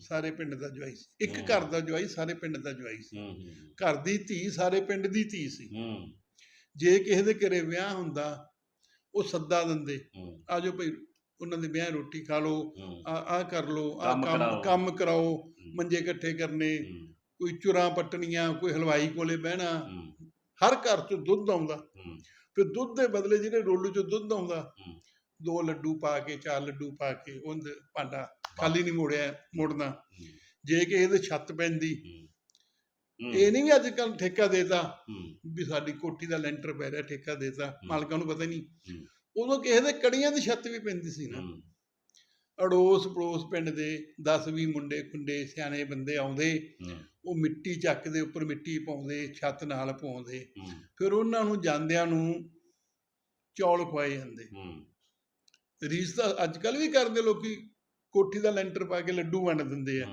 ਸਾਰੇ ਪਿੰਡ ਦਾ ਜਵਾਈ ਸੀ ਇੱਕ। ਘਰ ਦਾ ਜਵਾਈ ਸਾਰੇ ਪਿੰਡ ਦਾ ਜਵਾਈ ਸੀ। ਘਰ ਦੀ ਧੀ ਸਾਰੇ ਪਿੰਡ ਦੀ ਧੀ ਸੀ। ਜੇ ਕਿਸੇ ਦੇ ਘਰੇ ਵਿਆਹ ਹੁੰਦਾ ਉਹ ਸੱਦਾ ਦਿੰਦੇ। ਆਜੋ ਭਈ ਉਹਨਾਂ ਦੇ ਵਿਆਹ ਰੋਟੀ ਖਾ ਲਓ। ਆ ਆ ਕਰ ਲਓ ਆ ਕੰਮ ਕੰਮ ਕਰਾਓ। ਮੰਜੇ ਇਕੱਠੇ ਕਰਨੇ। ਕੋਈ ਚੁਰਾਂ ਪੱਟਣੀਆਂ ਕੋਈ ਹਲਵਾਈ ਕੋਲੇ ਬਹਿਣਾ। ਹਰ ਘਰ 'ਚ ਦੁੱਧ ਆਉਂਦਾ। ਫਿਰ ਦੁੱਧ ਦੇ ਬਦਲੇ ਜਿਹੜੇ ਰੋਲੂ 'ਚ ਦੁੱਧ ਆਉਂਦਾ। ਦੋ ਲੱਡੂ ਪਾ ਕੇ ਚਾਰ ਲੱਡੂ ਪਾ ਕੇ ਉਹਦੇ ਭਾਂਡਾ ਖਾਲੀ ਨਹੀਂ ਮੋੜਿਆ ਮੋੜਨਾ। ਜੇ ਕਿਸੇ ਦੇ ਛੱਤ ਪੈਂਦੀ। ਇਹ ਨਹੀਂ ਵੀ ਅੱਜ ਕੱਲ ਠੇਕਾ ਦੇਤਾ। ਵੀ ਸਾਡੀ ਕੋਠੀ ਦਾ ਲੈਂਟਰ ਪੈ ਰਿਹਾ ਠੇਕਾ ਦੇਤਾ ਮਾਲਕਾਂ ਨੂੰ ਪਤਾ ਨਹੀਂ। ਉਦੋਂ ਕਿਸੇ ਦੇ ਕੜੀਆਂ ਦੀ ਛੱਤ ਵੀ ਪੈਂਦੀ ਸੀ ਨਾ। ਅੜੋਸ ਪੜੋਸ ਪਿੰਡ ਦੇ 10 20 ਮੁੰਡੇ ਖੁੰਡੇ ਸਿਆਣੇ ਬੰਦੇ ਆਉਂਦੇ। ਉਹ ਮਿੱਟੀ ਚੱਕਦੇ ਉੱਪਰ ਮਿੱਟੀ ਪਾਉਂਦੇ ਛੱਤ ਨਾਲ ਪਾਉਂਦੇ। ਫਿਰ ਉਹਨਾਂ ਨੂੰ ਜਾਂਦਿਆਂ ਨੂੰ ਚੌਲ ਖਵਾਏ ਜਾਂਦੇ। ਰੀਸ ਤਾਂ ਅੱਜ ਕੱਲ ਵੀ ਕਰਦੇ ਲੋਕੀ ਕੋਠੀ ਦਾ ਲੈਂਟਰ ਪਾ ਕੇ ਲੱਡੂ ਵੰਡ ਦਿੰਦੇ ਆ।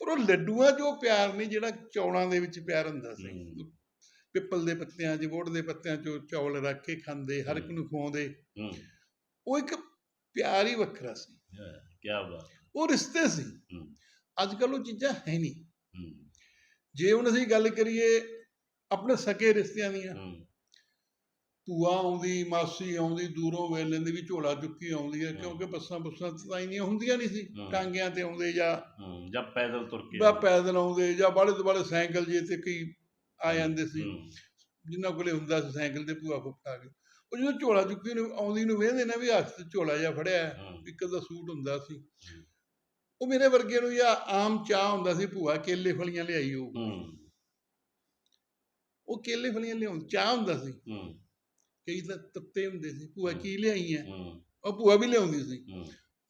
ਪਰ ਉਹ ਲੱਡੂਆਂ ਉਹ ਪਿਆਰ ਨਹੀਂ ਜਿਹੜਾ ਚੌਲਾਂ ਦੇ ਵਿੱਚ ਪਿਆਰ ਹੁੰਦਾ ਸੀ। ਪਿੱਪਲ ਦੇ ਪੱਤਿਆਂ 'ਚ ਵੋੜ ਦੇ ਪੱਤਿਆਂ 'ਚੋਂ ਚੌਲ ਰੱਖ ਕੇ ਖਾਂਦੇ ਹਰ ਇੱਕ ਨੂੰ ਖਵਾਉਂਦੇ। ਉਹ ਇੱਕ ਪਿਆਰ ਹੀ ਵੱਖਰਾ ਸੀ ਕੀ ਬਾਤ ਉਹ ਰਿਸ਼ਤੇ ਸੀ। ਅੱਜ ਕੱਲ ਉਹ ਚੀਜ਼ਾਂ ਹੈ ਨਹੀਂ। ਜੇ ਹੁਣ ਅਸੀਂ ਗੱਲ ਕਰੀਏ ਆਪਣੇ ਸਕੇ ਰਿਸ਼ਤਿਆਂ ਦੀਆਂ। ਭੂਆ ਆਉਂਦੀ ਮਾਸੀ ਆਉਂਦੀ ਦੂਰੋਂ ਵੇਲੇ ਦੀ ਵੀ ਝੋਲਾ ਚੁੱਕੀ ਆਉਂਦੀ ਹੈ। ਕਿਉਂਕਿ ਬੱਸਾਂ ਬੁੱਸਾਂ ਤਾਂ ਇੰਨੀਆਂ ਹੁੰਦੀਆਂ ਨਹੀਂ ਸੀ। ਟਾਂਗਿਆਂ ਤੇ ਆਉਂਦੇ ਜਾਂ ਹੂੰ। ਜਾਂ ਪੈਦਲ ਤੁਰ ਕੇ ਜਾਂ ਪੈਦਲ ਆਉਂਦੇ ਜਾਂ ਬਾਲੇ ਤੋਂ ਬਾਲੇ ਸਾਈਕਲ ਜੇ ਤੇ ਕਈ ਆ ਜਾਂਦੇ ਸੀ ਹੂੰ। ਜਿਨ੍ਹਾਂ ਕੋਲੇ ਹੁੰਦਾ ਸੀ ਸਾਈਕਲ ਤੇ ਭੂਆ ਫੁੱਫਾ ਕੇ ਉਹ ਜਦੋਂ ਝੋਲਾ ਚੁੱਕੀ ਨੂੰ ਆਉਂਦੀ ਨੂੰ ਵੇਖਦੇ ਨਾ ਵੀ ਹੱਥ 'ਚ ਝੋਲਾ ਜਿਹਾ ਫੜਿਆ। ਇੱਕ ਦਾ ਸੂਟ ਹੁੰਦਾ ਸੀ। ਉਹ ਮੇਰੇ ਵਰਗੇ ਨੂੰ ਜਾਂ ਆਮ ਚਾਹ ਹੁੰਦਾ ਸੀ ਭੂਆ ਕੇਲੇ ਫਲੀਆਂ ਲਿਆਈ ਹੋਊ ਹੂੰ। ਉਹ ਕੇਲੇ ਫਲੀਆਂ ਲਿਆਉਂ ਚਾਹ ਹੁੰਦਾ ਸੀ ਹੂੰ। ਕਈ ਤਾਂ ਤੱਤੇ ਹੁੰਦੇ ਸੀ ਭੂਆ ਕੀ ਲਿਆਈ ਹੈ। ਹੂੰ। ਉਹ ਭੂਆ ਵੀ ਲਿਆਉਂਦੀ ਸੀ। ਹੂੰ।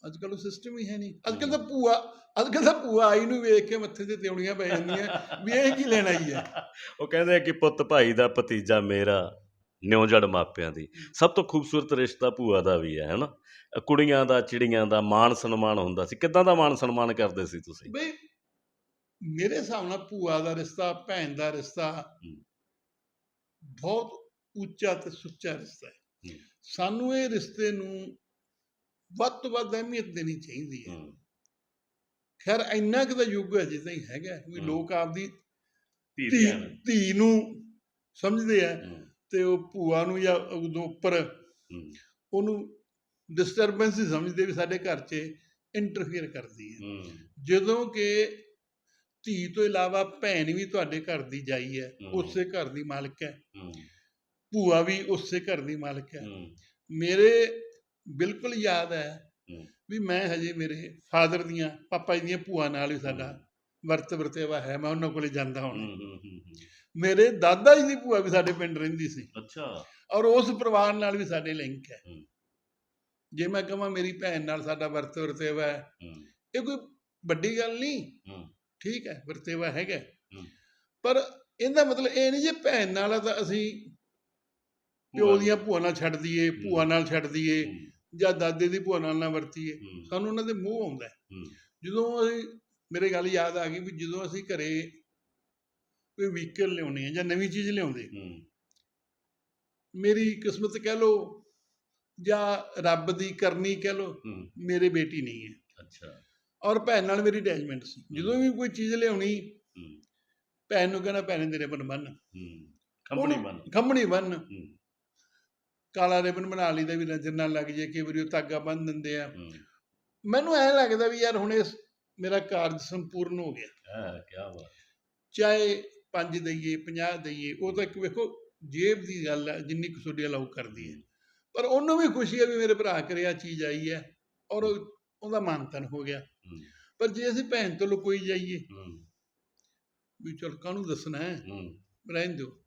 ਅੱਜ ਕੱਲ ਉਹ ਸਿਸਟਮ ਹੀ ਹੈ ਨਹੀਂ। ਅੱਜ ਕੱਲ ਤਾਂ ਭੂਆ ਅੱਜ ਕੱਲ ਤਾਂ ਭੂਆ ਆਈ ਨੂੰ ਵੇਖ ਕੇ ਮੱਥੇ ਤੇ ਤਿਉਣੀਆਂ ਪੈ ਜਾਂਦੀਆਂ ਵੀ ਇਹ ਕੀ ਲੈਣ ਆਈ ਹੈ? ਉਹ ਕਹਿੰਦੇ ਕਿ ਪੁੱਤ ਭਾਈ ਦਾ ਭਤੀਜਾ ਮੇਰਾ ਨਿਉ ਜੜ ਮਾਪਿਆਂ ਦੀ। ਸਭ ਤੋਂ ਖੂਬਸੂਰਤ ਰਿਸ਼ਤਾ ਭੂਆ ਦਾ ਵੀ ਹੈ ਹੈਨਾ? ਕੁੜੀਆਂ ਦਾ ਚਿੜੀਆਂ ਦਾ ਮਾਣ ਸਨਮਾਨ ਹੁੰਦਾ ਸੀ। ਕਿੱਦਾਂ ਦਾ ਮਾਣ ਸਨਮਾਨ ਕਰਦੇ ਸੀ ਤੁਸੀਂ? ਬਈ ਮੇਰੇ ਹਿਸਾਬ ਨਾਲ ਭੂਆ ਦਾ ਰਿਸ਼ਤਾ ਭੈਣ ਦਾ ਰਿਸ਼ਤਾ ਬਹੁਤ ਉੱਚਾ ਤੇ ਸੁੱਚਾ ਰਿਸ਼ਤਾ ਹੈ ਹੂੰ। ਸਾਨੂੰ ਇਹ ਰਿਸ਼ਤੇ ਨੂੰ ਵੱਧ ਤੋਂ ਵੱਧ ਅਹਿਮੀਅਤ ਦੇਣੀ ਚਾਹੀਦੀ ਹੈ ਹੂੰ। ਖੈਰ ਇੰਨਾ ਕੁ ਦਾ ਯੁੱਗ ਅਜੇ ਤਾਈਂ ਹੈਗਾ ਵੀ ਹੂੰ। ਲੋਕ ਆਪਦੀ ਧੀ ਨੇ। ਸਮਝਦੇ ਆ ਹੂੰ। ਤੇ ਉਹ ਭੂਆ ਨੂੰ ਜਾਂ ਉਦੋਂ ਉੱਪਰ ਹੂੰ। ਉਹਨੂੰ ਡਿਸਟਰਬੈਂਸ ਹੀ ਸਮਝਦੇ ਵੀ ਸਾਡੇ ਘਰ 'ਚ ਇੰਟਰਫੀਅਰ ਕਰਦੀ ਹੈ ਹੂੰ। ਜਦੋਂ ਕਿ ਧੀ ਤੋਂ ਇਲਾਵਾ ਭੈਣ ਵੀ ਤੁਹਾਡੇ ਘਰ ਦੀ ਜਾਈ ਹੈ ਹੂੰ। ਉਸੇ ਘਰ ਦੀ ਮਾਲਕ ਹੈ ਹੂੰ। ਭੂਆ ਵੀ ਉਸੇ ਘਰ ਦੀ ਮਾਲਕ ਹੈ ਹੂੰ। ਮੇਰੇ ਬਿਲਕੁਲ ਯਾਦ ਹੈ ਹੂੰ। ਵੀ ਮੈਂ ਹਜੇ ਮੇਰੇ ਫਾਦਰ ਦੀਆਂ ਪਾਪਾ ਜੀ ਦੀਆਂ ਭੂਆ ਨਾਲ ਵੀ ਸਾਡਾ ਵਰਤ ਵਰਤੇਵਾ ਹੈ ਮੈਂ ਉਹਨਾਂ ਕੋਲੇ ਜਾਂਦਾ ਹੁਣ ਹੂੰ। ਹੂੰ। ਹੂੰ। ਮੇਰੇ ਦਾਦਾ ਜੀ ਦੀ ਭੂਆ ਵੀ ਸਾਡੇ ਪਿੰਡ ਰਹਿੰਦੀ ਸੀ ਅੱਛਾ ਔਰ ਉਸ ਪਰਿਵਾਰ ਨਾਲ ਵੀ ਸਾਡੇ ਲਿੰਕ ਹੈ ਹੂੰ। ਜੇ ਮੈਂ ਕਹਾਂ ਮੇਰੀ ਭੈਣ ਨਾਲ ਸਾਡਾ ਵਰਤ ਵਰਤੇਵਾ ਹੈ ਹੂੰ। ਇਹ ਕੋਈ ਵੱਡੀ ਗੱਲ ਨਹੀਂ ਹੂੰ। ਠੀਕ ਹੈ ਵਰਤੇਵਾ ਹੈਗਾ ਹੂੰ। ਪਰ ਇਹਦਾ ਮਤਲਬ ਇਹ ਨਹੀਂ ਜੇ ਭੈਣ ਨਾਲ ਤਾਂ ਅਸੀਂ ਪਿਓ ਦੀਆਂ ਭੂਆ ਨਾਲ ਛੱਡ ਦਈਏ ਭੂਆ ਨਾਲ ਛੱਡ ਦਈਏ ਹੂੰ, ਜਾਂ ਦਾਦੇ ਦੀ ਭੂਆ ਨਾਲ ਨਾ ਵਰਤੀਏ ਹੂੰ, ਸਾਨੂੰ ਉਹਨਾਂ ਦੇ ਮੋਹ ਆਉਂਦਾ ਹੈ। ਹੂੰ, ਜਦੋਂ ਅਸੀਂ ਮੇਰੇ ਗੱਲ ਯਾਦ ਆ ਗਈ ਵੀ ਜਦੋਂ ਅਸੀਂ ਘਰੇ ਕੋਈ ਵਹੀਕਲ ਲਿਆਉਣੇ ਆ ਜਾਂ ਨਵੀਂ ਚੀਜ਼ ਲਿਆਉਂਦੇ ਹੂੰ, ਮੇਰੀ ਕਿਸਮਤ ਕਹਿ ਲੋ ਜਾਂ ਰੱਬ ਦੀ ਕਰਨੀ ਕਹਿ ਲੋ ਹੂੰ, ਮੇਰੇ ਬੇਟੀ ਨਹੀਂ ਹੈ। ਅੱਛਾ। ਔਰ ਭੈਣ ਨਾਲ ਮੇਰੀ ਅਟੈਚਮੈਂਟ ਸੀ। ਜਦੋਂ ਵੀ ਕੋਈ ਚੀਜ਼ ਲਿਆਉਣੀ ਹੂੰ, ਭੈਣ ਨੂੰ ਕਹਿੰਦਾ ਭੈਣੇ ਤੇਰੇ ਬੰਨ ਬੰਨ। ਹੂੰ, ਕੰਪਨੀ ਬਣ ਖੰਮਣੀ ਬੰਨ। ਹੂੰ, ਕਾਲਾ ਰਿਬਨ ਬਣਾ ਲਈਦਾ ਵੀ ਨਜ਼ਰ ਨਾ ਲੱਗ ਜੇ ਕਈ ਵਾਰੀ ਉਹ ਧਾਗਾ ਬੰਨ ਦਿੰਦੇ ਆ। ਮੈਨੂੰ ਐਂ ਲੱਗਦਾ ਵੀ ਯਾਰ ਹੁਣ ਇਸ ਮੇਰਾ ਕਾਰਜ ਸੰਪੂਰਨ ਹੋ ਗਿਆ। ਹੈ ਕੀ ਬਾਤ। ਚਾਹੇ 5 ਦਈਏ 50 ਦਈਏ ਉਹ ਤਾਂ ਇੱਕ ਵੇਖੋ ਜੇਬ ਦੀ ਗੱਲ ਹੈ ਜਿੰਨੀ ਕੁ ਤੁਹਾਡੀ ਅਲਾਉ ਕਰਦੀ ਹੈ। ਪਰ ਉਹਨੂੰ ਵੀ ਖੁਸ਼ੀ ਹੈ ਵੀ ਮੇਰੇ ਭਰਾ ਘਰੇ ਆ ਚੀਜ਼ ਆਈ ਹੈ ਔਰ ਉਹ- ਉਹਦਾ ਮਾਨਤਨ ਹੋ ਗਿਆ। ਪਰ ਜੇ ਅਸੀਂ ਭੈਣ ਤੋਂ ਲੁਕੋਈ ਜਾਈਏ ਵੀ ਚਲ ਕਾਹਨੂੰ ਦੱਸਣਾ ਹੈ? ਰਹਿਣ ਦਿਓ।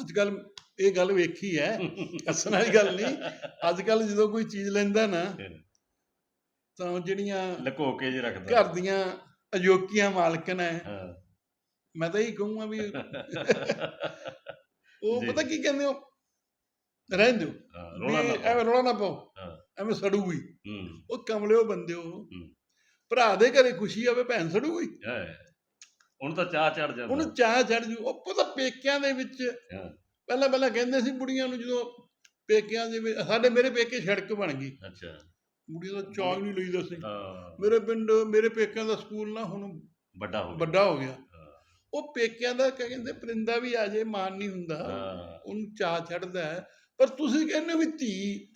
ਅੱਜ ਕੱਲ ਇਹ ਗੱਲ ਵੇਖੀ ਹੈ ਹੱਸਣ ਵਾਲੀ ਗੱਲ ਨਹੀਂ। ਅੱਜ ਕੱਲ ਜਦੋਂ ਕੋਈ ਚੀਜ਼ ਲੈਂਦਾ ਨਾ ਤਾਂ ਜਿਹੜੀਆਂ ਲੁਕੋ ਕੇ ਜੇ ਰੱਖਦਾ। ਘਰ ਦੀਆਂ ਅਜੋਕੀਆਂ ਮਾਲਕਨ ਹੈ। ਮੈਂ ਤਾਂ ਇਹੀ ਕਹੂੰਗਾ ਵੀ ਉਹ। ਪਤਾ ਕੀ ਕਹਿੰਦੇ ਹੋ? ਰਹਿਣ ਦਿਓ। ਰੌਲਾ ਨਾ। ਐਵੇਂ ਰੋਣਾ ਨਾ ਪਾਓ। ਐਵੇਂ ਸੜੂਗੀ। ਉਹ ਕਮਲਿਓ ਬੰਦਿਓ। ਭਰਾ ਦੇ ਘਰੇ ਖੁਸ਼ੀ ਆਵੇ ਭੈਣ ਸੜੂਗੀ। ਹੈ। ਹੁਣ ਤਾਂ ਚਾਹ ਚੜ ਜਾਂਦਾ। ਉਹਨੂੰ ਚਾਹ ਚੜ ਜੂ। ਉਹ ਪਤਾ ਪੇਕਿਆਂ ਦੇ ਵਿੱਚ ਹਾਂ। ਪਹਿਲਾਂ ਪਹਿਲਾਂ ਕਹਿੰਦੇ ਸੀ ਬੁੜੀਆਂ ਨੂੰ ਜਦੋਂ ਪੇਕਿਆਂ ਦੇ ਵਿੱਚ ਸਾਡੇ ਮੇਰੇ ਪੇਕੇ ਸੜਕ ਬਣ ਗਈ। ਅੱਛਾ। ਬੁੜੀਆਂ ਦਾ ਹੀ ਨਹੀਂ ਲਈਦਾ ਸੀ। ਹਾਂ। ਮੇਰੇ ਪਿੰਡ ਮੇਰੇ ਪੇਕਿਆਂ ਦਾ ਸਕੂਲ ਨਾ ਹੁਣ ਵੱਡਾ ਹੋ ਗਿਆ। ਵੱਡਾ ਹੋ ਗਿਆ। ਉਹ ਪੇਕਿਆਂ ਦਾ ਕਹਿੰਦੇ ਪਰਿੰਦਾ ਵੀ ਆ ਜੇ ਮਾਨ ਨਹੀਂ ਹੁੰਦਾ। ਉਹਨੂੰ ਚਾਹ ਹੈ। ਪਰ ਤੁਸੀਂ ਕਹਿੰਦੇ ਵੀ ਧੀ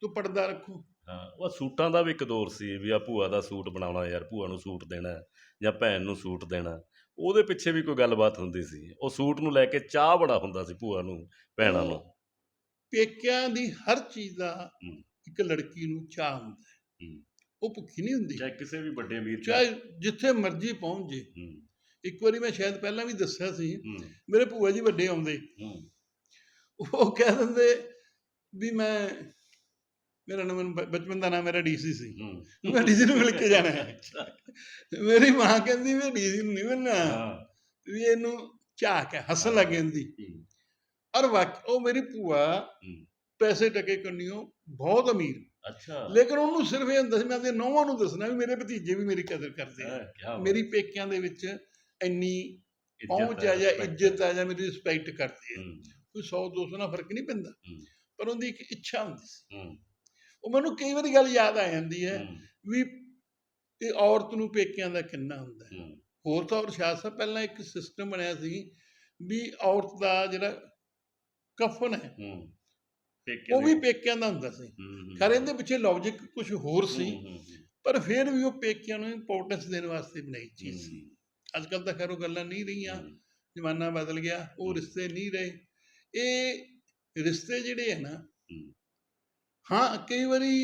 ਤੂੰ ਪਰਦਾ ਰੱਖੋ। ਹਾਂ ਉਹ ਸੂਟਾਂ ਦਾ ਵੀ ਇੱਕ ਦੌਰ ਸੀ ਵੀ ਆ ਭੂਆ ਦਾ ਸੂਟ ਬਣਾਉਣਾ ਯਾਰ ਭੂਆ ਨੂੰ ਸੂਟ ਦੇਣਾ ਜਾਂ ਭੈਣ ਨੂੰ ਸੂਟ ਦੇਣਾ। ਉਹਦੇ ਪਿੱਛੇ ਵੀ ਕੋਈ ਗੱਲਬਾਤ ਹੁੰਦੀ ਸੀ। ਉਹ ਸੂਟ ਨੂੰ ਲੈ ਕੇ ਚਾਹ ਬੜਾ ਹੁੰਦਾ ਸੀ ਭੂਆ ਨੂੰ ਭੈਣਾਂ ਨੂੰ। ਪੇਕਿਆਂ ਦੀ ਹਰ ਚੀਜ਼ ਦਾ। ਇੱਕ ਲੜਕੀ ਨੂੰ ਚਾਹ ਹੁੰਦਾ ਹੈ। ਉਹ ਭੁੱਖੀ ਨਹੀਂ ਹੁੰਦੀ। ਚਾਹੇ ਕਿਸੇ ਵੀ ਵੱਡੇ ਵੀਰ ਚਾਹੇ ਜਿੱਥੇ ਮਰਜ਼ੀ ਪਹੁੰਚ ਜੇ। ਇੱਕ ਵਾਰੀ ਮੈਂ ਸ਼ਾਇਦ ਪਹਿਲਾਂ ਵੀ ਦੱਸਿਆ ਸੀ ਮੇਰੇ ਭੂਆ ਜੀ ਵੱਡੇ ਆਉਂਦੇ। ਉਹ ਕਹਿ ਦਿੰਦੇ ਵੀ ਮੈਂ ਮੇਰਾ ਨਾਮ ਬਚਪਨ ਦਾ ਨਾਮ ਮੇਰਾ ਡੀਸੀ ਸੀ। ਮੈਂ ਡੀਸੀ ਨੂੰ ਮਿਲ ਕੇ ਜਾਣਾ। ਮੇਰੀ ਮਾਂ ਕਹਿੰਦੀ ਵੀ ਡੀਸੀ ਨੂੰ ਨਹੀਂ ਮਿਲਣਾ। ਵੀ ਇਹਨੂੰ ਝਾਕ ਹੈ ਹੱਸਣ ਲੱਗ ਜਾਂਦੀ। ਔਰ ਵਾਕ ਉਹ ਮੇਰੀ ਭੂਆ। ਪੈਸੇ ਟਕੇ ਕੰਨਿਓ ਬਹੁਤ ਅਮੀਰ। ਅੱਛਾ। ਲੇਕਿਨ ਉਹਨੂੰ ਸਿਰਫ ਇਹ ਹੁੰਦਾ ਸੀ ਮੈਂ ਆਪਣੇ ਨੌਵਾਂ ਨੂੰ ਦੱਸਣਾ ਵੀ ਮੇਰੇ ਭਤੀਜੇ ਵੀ ਮੇਰੀ ਕਦਰ ਕਰਦੇ ਆ। ਮੇਰੀ ਪੇਕਿਆਂ ਦੇ ਵਿੱਚ ਇੰਨੀ ਪਹੁੰਚ ਆ ਜਾਂ ਇੱਜ਼ਤ ਆ ਜਾਂ ਮੇਰੀ ਰਿਸਪੈਕਟ ਕਰਦੇ ਆ। ਕੋਈ 100 200 ਨਾਲ ਫ਼ਰਕ ਨਹੀਂ ਪੈਂਦਾ। ਪਰ ਉਹਦੀ ਇੱਕ ਇੱਛਾ ਹੁੰਦੀ ਸੀ। ਉਹ ਮੈਨੂੰ ਕਈ ਵਾਰੀ ਗੱਲ ਯਾਦ ਆ ਜਾਂਦੀ ਹੈ ਵੀ ਇਹ ਔਰਤ ਨੂੰ ਪੇਕਿਆਂ ਦਾ ਕਿੰਨਾ ਹੁੰਦਾ ਹੈ। ਹੋਰ ਤਾਂ ਔਰ ਸਾਹਿਬ ਪਹਿਲਾਂ ਇੱਕ ਸਿਸਟਮ ਬਣਿਆ ਸੀ ਵੀ ਔਰਤ ਦਾ ਜਿਹੜਾ ਕਫਨ ਹੈ ਉਹ ਵੀ ਪੇਕਿਆਂ ਦਾ ਹੁੰਦਾ ਸੀ। ਖਰੇ ਇਹਦੇ ਪਿੱਛੇ ਲੌਜੀਕ ਕੁਝ ਹੋਰ ਸੀ ਪਰ ਫਿਰ ਵੀ ਉਹ ਪੇਕਿਆਂ ਨੂੰ ਇੰਪੋਰਟੈਂਸ ਦੇਣ ਵਾਸਤੇ ਬਣਾਈ ਚੀਜ਼ ਸੀ। ਅੱਜ ਕੱਲ ਤਾਂ ਖੈਰ ਉਹ ਗੱਲਾਂ ਨਹੀਂ ਰਹੀਆਂ ਜ਼ਮਾਨਾ ਬਦਲ ਗਿਆ ਉਹ। ਰਿਸ਼ਤੇ ਨਹੀਂ ਰਹੇ। ਇਹ ਰਿਸ਼ਤੇ ਜਿਹੜੇ ਹੈ ਨਾ ਹੂੰ। ਕਈ ਵਾਰੀ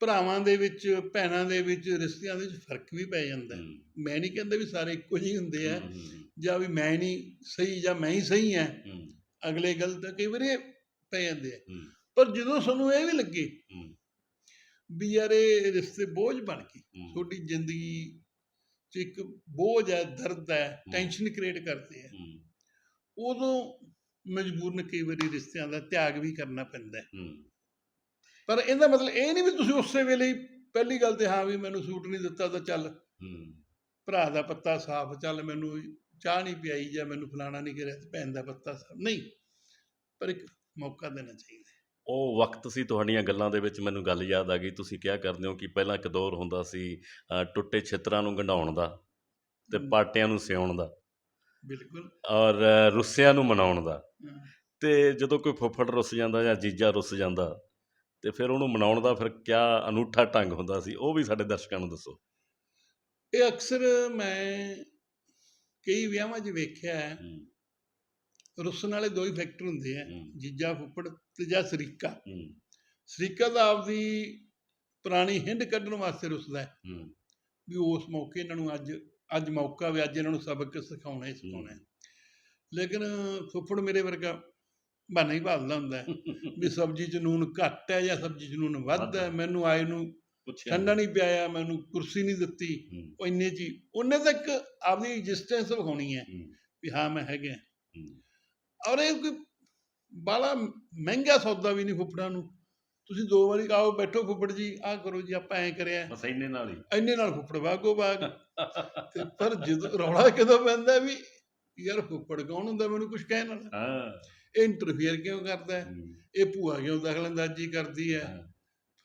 ਭਰਾਵਾਂ ਦੇ ਵਿੱਚ ਭੈਣਾਂ ਦੇ ਵਿੱਚ ਰਿਸ਼ਤਿਆਂ ਦੇ ਵਿੱਚ ਫ਼ਰਕ ਵੀ ਪੈ ਜਾਂਦਾ ਹੈ। ਮੈਂ ਨਹੀਂ ਕਹਿੰਦਾ ਵੀ ਸਾਰੇ ਇੱਕੋ ਜਿਹੇ ਹੁੰਦੇ ਆ ਜਾਂ ਵੀ ਮੈਂ ਨਹੀਂ ਸਹੀ ਜਾਂ ਮੈਂ ਹੀ ਸਹੀ ਹਾਂ। ਅਗਲੇ ਗਲਤ ਕਈ ਵਾਰੀ ਪੈ ਜਾਂਦੇ ਆ। ਪਰ ਜਦੋਂ ਸਾਨੂੰ ਇਹ ਵੀ ਲੱਗੇ ਵੀ ਯਾਰ ਇਹ ਰਿਸ਼ਤੇ ਬੋਝ ਬਣ ਗਏ। ਤੁਹਾਡੀ ਜ਼ਿੰਦਗੀ 'ਚ ਇੱਕ ਬੋਝ ਹੈ ਦਰਦ ਹੈ। ਟੈਨਸ਼ਨ ਕ੍ਰੀਏਟ ਕਰਦੇ ਆ। ਹੂੰ, ਉਦੋਂ ਮਜਬੂਰਨ ਕਈ ਵਾਰੀ ਰਿਸ਼ਤਿਆਂ ਦਾ ਤਿਆਗ ਵੀ ਕਰਨਾ ਪੈਂਦਾ ਪਰ ਇਹਦਾ ਮਤਲਬ ਇਹ ਨਹੀਂ ਵੀ ਤੁਸੀਂ ਉਸੇ ਵੇਲੇ ਹੀ ਪਹਿਲੀ ਗੱਲ ਤੇ ਹਾਂ ਵੀ ਮੈਨੂੰ ਸੂਟ ਨਹੀਂ ਦਿੱਤਾ ਤਾਂ ਚੱਲ। ਭਰਾ ਦਾ ਪੱਤਾ ਸਾਫ਼ ਚੱਲ ਮੈਨੂੰ ਚਾਹ ਨਹੀਂ ਪਿਆਈ ਜਾਂ ਮੈਨੂੰ ਫਲਾਣਾ ਨਹੀਂ ਕਰਿਆ ਤੇ ਭੈਣ ਦਾ ਪੱਤਾ ਸਾਫ਼। ਨਹੀਂ ਪਰ ਇੱਕ ਮੌਕਾ ਦੇਣਾ ਚਾਹੀਦਾ। ਉਹ ਵਕਤ ਸੀ ਤੁਹਾਡੀਆਂ ਗੱਲਾਂ ਦੇ ਵਿੱਚ ਮੈਨੂੰ ਗੱਲ ਯਾਦ ਆ ਗਈ। ਤੁਸੀਂ ਕਿਹਾ ਕਰਦੇ ਹੋ ਕਿ ਪਹਿਲਾਂ ਇੱਕ ਦੌਰ ਹੁੰਦਾ ਸੀ ਟੁੱਟੇ ਛਿੱਤਰਾਂ ਨੂੰ ਗੰਢਾਉਣ ਦਾ ਤੇ ਪਾਟਿਆਂ ਨੂੰ ਸਿਉਣ ਦਾ। ਬਿਲਕੁਲ। ਔਰ ਰੁੱਸਿਆਂ ਨੂੰ ਮਨਾਉਣ ਦਾ। ਤੇ ਜਦੋਂ ਕੋਈ ਫੁੱਫੜ ਰੁੱਸ ਜਾਂਦਾ ਜਾਂ ਜੀਜਾ ਰੁੱਸ ਜਾਂਦਾ ਤੇ ਫਿਰ ਉਹਨੂੰ ਮਨਾਉਣ ਦਾ ਫਿਰ ਕਿਆ ਅਨੂਠਾ ਢੰਗ ਹੁੰਦਾ ਸੀ ਉਹ ਵੀ ਸਾਡੇ ਦਰਸ਼ਕਾਂ ਨੂੰ ਦੱਸੋ। ਇਹ ਅਕਸਰ ਮੈਂ ਕਈ ਵਿਆਹਾਂ 'ਚ ਵੇਖਿਆ ਹੈ। ਰੁੱਸਣ ਵਾਲੇ ਦੋ ਹੀ ਫੈਕਟਰ ਹੁੰਦੇ ਆ ਜੀਜਾ ਫੁੱਫੜ ਤੇ ਜਾਂ ਸਰੀਕਾ। ਸਰੀਕਾ ਦਾ ਆਪਦੀ ਪੁਰਾਣੀ ਹਿੰਡ ਕੱਢਣ ਵਾਸਤੇ ਰੁੱਸਦਾ ਹੂੰ, ਵੀ ਉਸ ਮੌਕੇ ਇਹਨਾਂ ਨੂੰ ਅੱਜ ਅੱਜ ਮੌਕਾ ਵੀ ਅੱਜ ਇਹਨਾਂ ਨੂੰ ਸਬਕ ਸਿਖਾਉਣਾ ਹੀ ਸਿਖਾਉਣਾ ਹੈ। ਲੇਕਿਨ ਫੁੱਫੜ ਮੇਰੇ ਵਰਗਾ ਬਹਾਨਾ ਹੀ ਭਾਲਦਾ ਹੁੰਦਾ ਹੈ ਵੀ ਸਬਜ਼ੀ 'ਚ ਨੂਨ ਘੱਟ ਹੈ ਜਾਂ ਸਬਜ਼ੀ 'ਚ ਨੂਨ ਵੱਧ ਹੈ। ਮੈਨੂੰ ਆਏ ਨੂੰ ਪੁੱਛਿਆ ਠੰਡਾ ਨਹੀਂ ਪਿਆਇਆ ਮੈਨੂੰ ਕੁਰਸੀ ਨਹੀਂ ਦਿੱਤੀ ਹੂੰ, ਉਹ ਇੰਨੇ ਹੀ। ਉਹਨੇ ਤੱਕ ਆਪਦੀ ਐਗਜ਼ਿਸਟੈਂਸ ਵਿਖਾਉਣੀ ਹੈ ਹੂੰ, ਵੀ ਹਾਂ ਮੈਂ ਹੈਗਾ ਹੂੰ, ਔਰ ਇਹ ਕੋਈ ਬਾਲਾ ਮਹਿੰਗਾ ਸੌਦਾ ਵੀ ਨਹੀਂ ਫੁੱਫੜਾਂ ਨੂੰ। ਤੁਸੀਂ ਦੋ ਵਾਰੀ ਆਓ ਬੈਠੋ ਫੁੱਫੜ ਜੀ ਆਹ ਕਰੋ ਜੀ ਆਪਾਂ ਐਂ ਕਰਿਆ। ਬਸ ਇੰਨੇ ਨਾਲ ਹੀ। ਇੰਨੇ ਨਾਲ ਫੁੱਫੜ ਵਾਗੋ ਬਾਗ ਤੇ ਪਰ ਜਦੋਂ ਰੌਲਾ ਕਦੋਂ ਪੈਂਦਾ ਵੀ ਯਾਰ ਫੁੱਫੜ ਕੌਣ ਹੁੰਦਾ ਮੈਨੂੰ ਕੁਝ ਕਹਿਣ ਵਾਲਾ? ਹਾਂ। ਇਹ ਇੰਟਰਫੇਅਰ ਕਿਉਂ ਕਰਦਾ ਇਹ ਭੂਆ ਕਿਉਂ ਦਖਲਅੰਦਾਜ਼ੀ ਕਰਦੀ ਹੈ?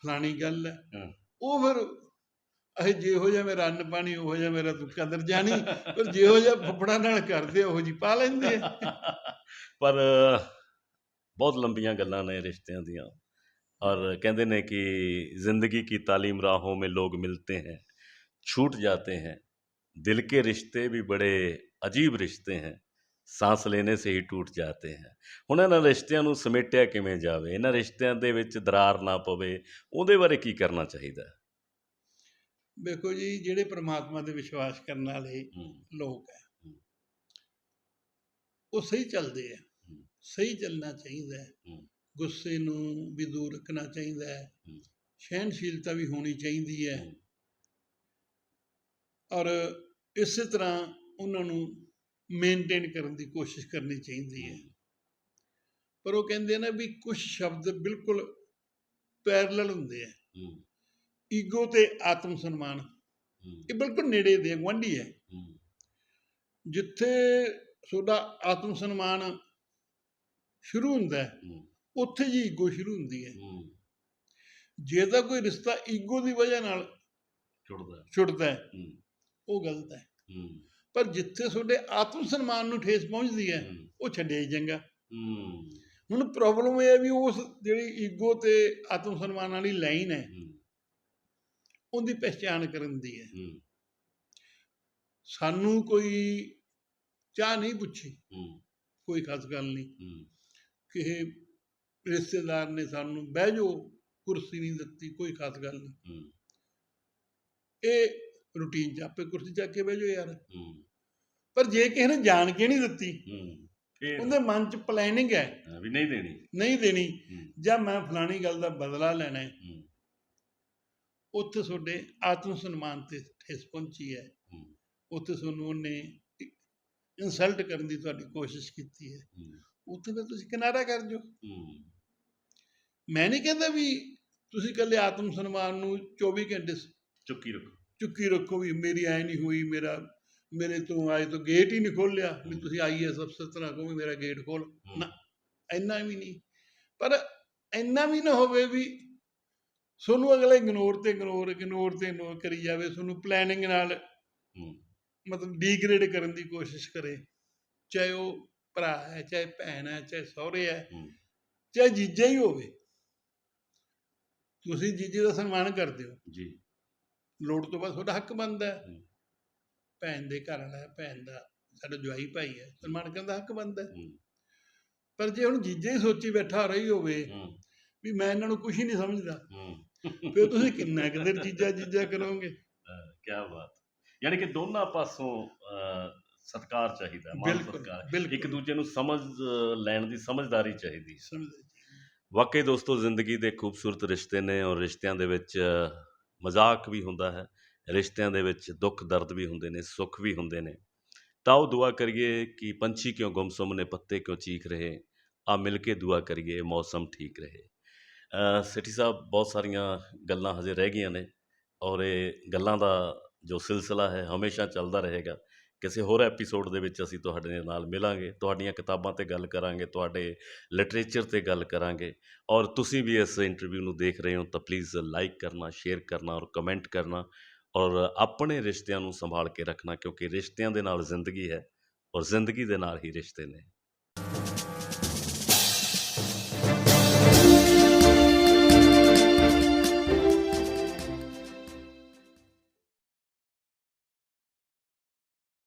ਫਲਾਣੀ ਗੱਲ ਹੈ। ਉਹ ਫਿਰ ਇਹ ਜਿਹੋ ਜਿਹਾ ਮੇਰਾ ਅੰਨ ਪਾਣੀ ਉਹੋ ਜਿਹਾ ਮੇਰਾ ਤੂੰ ਕਦਰ ਜਾਣੀ ਪਰ ਜਿਹੋ ਜਿਹਾ ਫੁੱਫੜਾਂ ਨਾਲ ਕਰਦੇ ਉਹੋ ਜੀ ਪਾ ਲੈਂਦੇ ਪਰ ਬਹੁਤ ਲੰਬੀਆਂ ਗੱਲਾਂ ਨੇ ਰਿਸ਼ਤਿਆਂ ਦੀਆਂ। और कहते ने कि ज़िंदगी की तालीम राहों में लोग मिलते हैं छूट जाते हैं दिल के रिश्ते भी बड़े ਅਜੀਬ ਰਿਸ਼ਤੇ ਹੈ ਸਾਂਸ ਲੈਣੇ ਸੇ ਹੀ ਟੂਟ ਜਾਤੇ ਹੈ ਹੁਣ ਇਹਨਾਂ ਰਿਸ਼ਤਿਆਂ ਨੂੰ ਸਮੇਟਿਆ ਕਿਵੇਂ ਜਾਵੇ ਇਹਨਾਂ ਰਿਸ਼ਤਿਆਂ ਦੇ ਵਿੱਚ ਦਰਾਰ ਨਾ ਪਵੇ ਉਹਦੇ ਬਾਰੇ ਕੀ ਕਰਨਾ ਚਾਹੀਦਾ ਹੈ? ਵੇਖੋ ਜੀ ਜਿਹੜੇ ਪ੍ਰਮਾਤਮਾ ਤੇ ਵਿਸ਼ਵਾਸ ਕਰਨ ਵਾਲੇ ਹੂੰ, ਲੋਕ ਹੈ ਹੂੰ। ਉਹ ਸਹੀ ਚੱਲਦੇ ਆ ਹੂੰ। ਸਹੀ ਚੱਲਣਾ ਚਾਹੀਦਾ ਹੈ ਹੂੰ। ਗੁੱਸੇ ਨੂੰ ਵੀ ਦੂਰ ਰੱਖਣਾ ਚਾਹੀਦਾ ਹੈ। ਸਹਿਣਸ਼ੀਲਤਾ ਵੀ ਹੋਣੀ ਚਾਹੀਦੀ ਹੈ। ਔਰ ਇਸੇ ਤਰ੍ਹਾਂ ਉਹਨਾਂ ਨੂੰ ਮੇਨਟੇਨ ਕਰਨ ਦੀ ਕੋਸ਼ਿਸ਼ ਕਰਨੀ ਚਾਹੀਦੀ ਹੈ। ਪਰ ਉਹ ਕਹਿੰਦੇ ਨੇ ਵੀ ਕੁਝ ਸ਼ਬਦ ਬਿਲਕੁਲ ਪੈਰਲਲ ਹੁੰਦੇ ਆ ਈਗੋ ਤੇ ਆਤਮ ਸਨਮਾਨ। ਇਹ ਬਿਲਕੁਲ ਨੇੜੇ ਦੇ ਗੁਆਂਢੀ ਹੈ। ਜਿੱਥੇ ਤੁਹਾਡਾ ਆਤਮ ਸਨਮਾਨ ਸ਼ੁਰੂ ਹੁੰਦਾ ਹੂੰ, ਉੱਥੇ ਜੀ ਈਗੋ ਸ਼ੁਰੂ ਹੁੰਦੀ ਹੈ। ਜੇ ਤਾਂ ਕੋਈ ਰਿਸ਼ਤਾ ਈਗੋ ਦੀ ਵਜ੍ਹਾ ਨਾਲ ਛੁੱਟਦਾ। ਛੁੱਟਦਾ ਹੈ ਉਹ ਗਲਤ ਹੈ। ਪਰ ਜਿੱਥੇ ਤੁਹਾਡੇ ਆਤਮ ਸਨਮਾਨ ਨੂੰ ਠੇਸ ਪਹੁੰਚਦੀ ਹੈ ਉਹ ਛੱਡਿਆ ਹੀ ਚੰਗਾ। ਹੁਣ ਪ੍ਰੋਬਲਮ ਇਹ ਹੈ ਵੀ ਉਸ ਜਿਹੜੀ ਈਗੋ ਤੇ ਆਤਮ ਸਨਮਾਨ ਵਾਲੀ ਲਾਈਨ ਹੈ ਉਹਦੀ ਪਛਾਣ ਕਰਨ ਦੀ ਹੈ। ਸਾਨੂੰ ਕੋਈ ਚਾਹ ਨਹੀਂ ਪੁੱਛੀ। ਕੋਈ ਖਾਸ ਗੱਲ ਨਹੀਂ। ਕਿਸੇ ਰਿਸ਼ਤੇਦਾਰ ਨੇ ਸਾਨੂੰ ਬਹਿ ਜਾਓ ਕੁਰਸੀ ਨਹੀਂ ਦਿੱਤੀ ਕੋਈ ਖਾਸ ਗੱਲ ਨਹੀਂ। ਇਹ ਰੂਟੀਨ 'ਚ ਆਪੇ ਕੁਰਸੀ ਚੱਕ ਕੇ ਬਹਿ ਜਾਓ ਯਾਰ। ਪਰ ਜੇ ਕਿਸੇ ਨੇ ਜਾਣ ਕੇ ਨਹੀਂ ਦਿੱਤੀ ਉਹਦੇ ਮਨ 'ਚ ਪਲੈਨਿੰਗ ਹੈ। ਵੀ ਨਹੀਂ ਦੇਣੀ। ਨਹੀਂ ਦੇਣੀ ਜਾਂ ਮੈਂ ਫਲਾਣੀ ਗੱਲ ਦਾ ਬਦਲਾ ਲੈਣਾ ਹੈ। ਉੱਥੇ ਤੁਹਾਡੇ ਆਤਮ ਸਨਮਾਨ ਤੇ ਠੇਸ ਪਹੁੰਚੀ ਹੈ। ਉੱਥੇ ਤੁਹਾਨੂੰ ਉਹਨੇ ਇਨਸਲਟ ਕਰਨ ਦੀ ਤੁਹਾਡੀ ਕੋਸ਼ਿਸ਼ ਕੀਤੀ ਹੈ। ਉੱਥੇ ਫਿਰ ਤੁਸੀਂ ਕਿਨਾਰਾ ਕਰ ਹੂੰ, ਮੈਂ ਨਹੀਂ ਕਹਿੰਦਾ ਵੀ ਤੁਸੀਂ ਇਕੱਲੇ ਆਤਮ ਸਨਮਾਨ ਨੂੰ 24 ਘੰਟੇ ਚੁੱਕੀ ਰੱਖੋ। ਚੁੱਕੀ ਰੱਖੋ ਵੀ ਮੇਰੀ ਐ ਨਹੀਂ ਹੋਈ ਮੇਰਾ ਮੇਰੇ ਤੋਂ ਆਏ ਤੋਂ ਗੇਟ ਹੀ ਨਹੀਂ ਖੋਲਿਆ ਵੀ ਤੁਸੀਂ ਆਈਐਸ ਅਫਸਰ ਤਰ੍ਹਾਂ ਕਹੋ ਵੀ ਮੇਰਾ ਗੇਟ ਖੋਲ ਨਾ। ਇੰਨਾ ਵੀ ਨਹੀਂ। ਪਰ ਇੰਨਾ ਵੀ ਨਾ ਹੋਵੇ ਵੀ ਤੁਹਾਨੂੰ ਅਗਲੇ ਇਗਨੋਰ ਤੇ ਇਗਨੋਰ ਇਗਨੋਰ ਤੇ ਇਗਨੋਰ ਕਰੀ ਜਾਵੇ ਤੁਹਾਨੂੰ ਪਲੈਨਿੰਗ ਨਾਲ ਮਤਲਬ ਡੀਗ੍ਰੇਡ ਕਰਨ ਦੀ ਕੋਸ਼ਿਸ਼ ਕਰੇ। ਚਾਹੇ ਉਹ ਭਰਾ ਹੈ ਚਾਹੇ ਭੈਣ ਹੈ ਚਾਹੇ ਸਹੁਰੇ ਹੂੰ, ਚਾਹੇ ਜੀਜਾ ਹੀ ਹੋਵੇ। ਤੁਸੀਂ ਜੀਜੇ ਦਾ ਸਨਮਾਨ ਕਰਦੇ ਹੋ। ਜੀ। ਲੋੜ ਤੋਂ ਬਾਅਦ ਤੁਹਾਡਾ ਹੱਕ ਬਣਦਾ ਹੈ। ਭੈਣ ਦੇ ਘਰ ਵਾਲਾ ਭੈਣ ਦਾ ਸਾਡਾ ਜਵਾਈ ਭਾਈ ਹੈ ਸਨਮਾਨ ਕਰਨ ਦਾ ਹੱਕ ਬਣਦਾ ਹੈ। ਪਰ ਜੇ ਹੁਣ ਜੀਜੇ ਹੀ ਸੋਚੀ ਬੈਠਾ ਰਹੀ ਹੋਵੇ ਵੀ ਮੈਂ ਇਹਨਾਂ ਨੂੰ ਕੁਝ ਹੀ ਨਹੀਂ ਸਮਝਦਾ ਫਿਰ ਤੁਸੀਂ ਕਿੰਨਾ ਕੁ ਦੇਰ ਜੀਜਾ ਜੀਜਾ ਕਰੋਗੇ? ਕੀ ਬਾਤ। ਯਾਨੀ ਕਿ ਦੋਨਾਂ ਪਾਸੋਂ ਸਤਿਕਾਰ ਚਾਹੀਦਾ ਮਾਨ ਬਿਲਕੁਲ ਸਤਿਕਾਰ। ਇੱਕ ਦੂਜੇ ਨੂੰ ਸਮਝ ਲੈਣ ਦੀ ਸਮਝਦਾਰੀ ਚਾਹੀਦੀ ਹੈ। ਸਮਝਦੇ ਜੀ। ਵਾਕਈ ਦੋਸਤੋ ਜ਼ਿੰਦਗੀ ਦੇ ਖੂਬਸੂਰਤ ਰਿਸ਼ਤੇ ਨੇ ਔਰ ਰਿਸ਼ਤਿਆਂ ਦੇ ਵਿੱਚ ਮਜ਼ਾਕ ਵੀ ਹੁੰਦਾ ਹੈ ਰਿਸ਼ਤਿਆਂ ਦੇ ਵਿੱਚ ਦੁੱਖ ਦਰਦ ਵੀ ਹੁੰਦੇ ਨੇ ਸੁੱਖ ਵੀ ਹੁੰਦੇ ਨੇ। ਤਾਂ ਉਹ ਦੁਆ ਕਰੀਏ ਕਿ ਪੰਛੀ ਕਿਉਂ ਗੁੰਮਸੁੰਮ ਨੇ ਪੱਤੇ ਕਿਉਂ ਚੀਖ ਰਹੇ ਆ ਮਿਲ ਕੇ ਦੁਆ ਕਰੀਏ ਮੌਸਮ ਠੀਕ ਰਹੇ। ਅ, ਸਾਹਿਬ ਬਹੁਤ ਸਾਰੀਆਂ ਗੱਲਾਂ ਹਜੇ ਰਹਿ ਗਈਆਂ ਨੇ ਔਰ ਇਹ ਗੱਲਾਂ ਦਾ ਜੋ ਸਿਲਸਿਲਾ ਹੈ ਹਮੇਸ਼ਾ ਚੱਲਦਾ ਰਹੇਗਾ। ਕਿਸੇ ਹੋਰ ਐਪੀਸੋਡ ਦੇ ਵਿੱਚ ਅਸੀਂ ਤੁਹਾਡੇ ਨਾਲ ਮਿਲਾਂਗੇ, ਤੁਹਾਡੀਆਂ ਕਿਤਾਬਾਂ ਤੇ ਗੱਲ ਕਰਾਂਗੇ, ਤੁਹਾਡੇ ਲਿਟਰੇਚਰ ਤੇ ਗੱਲ ਕਰਾਂਗੇ ਔਰ ਤੁਸੀਂ ਵੀ ਇਸ ਇੰਟਰਵਿਊ ਨੂੰ ਦੇਖ ਰਹੇ ਹੋ ਤਾਂ ਪਲੀਜ਼ ਲਾਈਕ ਕਰਨਾ ਸ਼ੇਅਰ ਕਰਨਾ ਔਰ ਕਮੈਂਟ ਕਰਨਾ ਔਰ ਆਪਣੇ ਰਿਸ਼ਤਿਆਂ ਨੂੰ ਸੰਭਾਲ ਕੇ ਰੱਖਣਾ ਕਿਉਂਕਿ ਰਿਸ਼ਤਿਆਂ ਦੇ ਨਾਲ ਜ਼ਿੰਦਗੀ ਹੈ ਔਰ ਜ਼ਿੰਦਗੀ ਦੇ ਨਾਲ ਹੀ ਰਿਸ਼ਤੇ ਨੇ।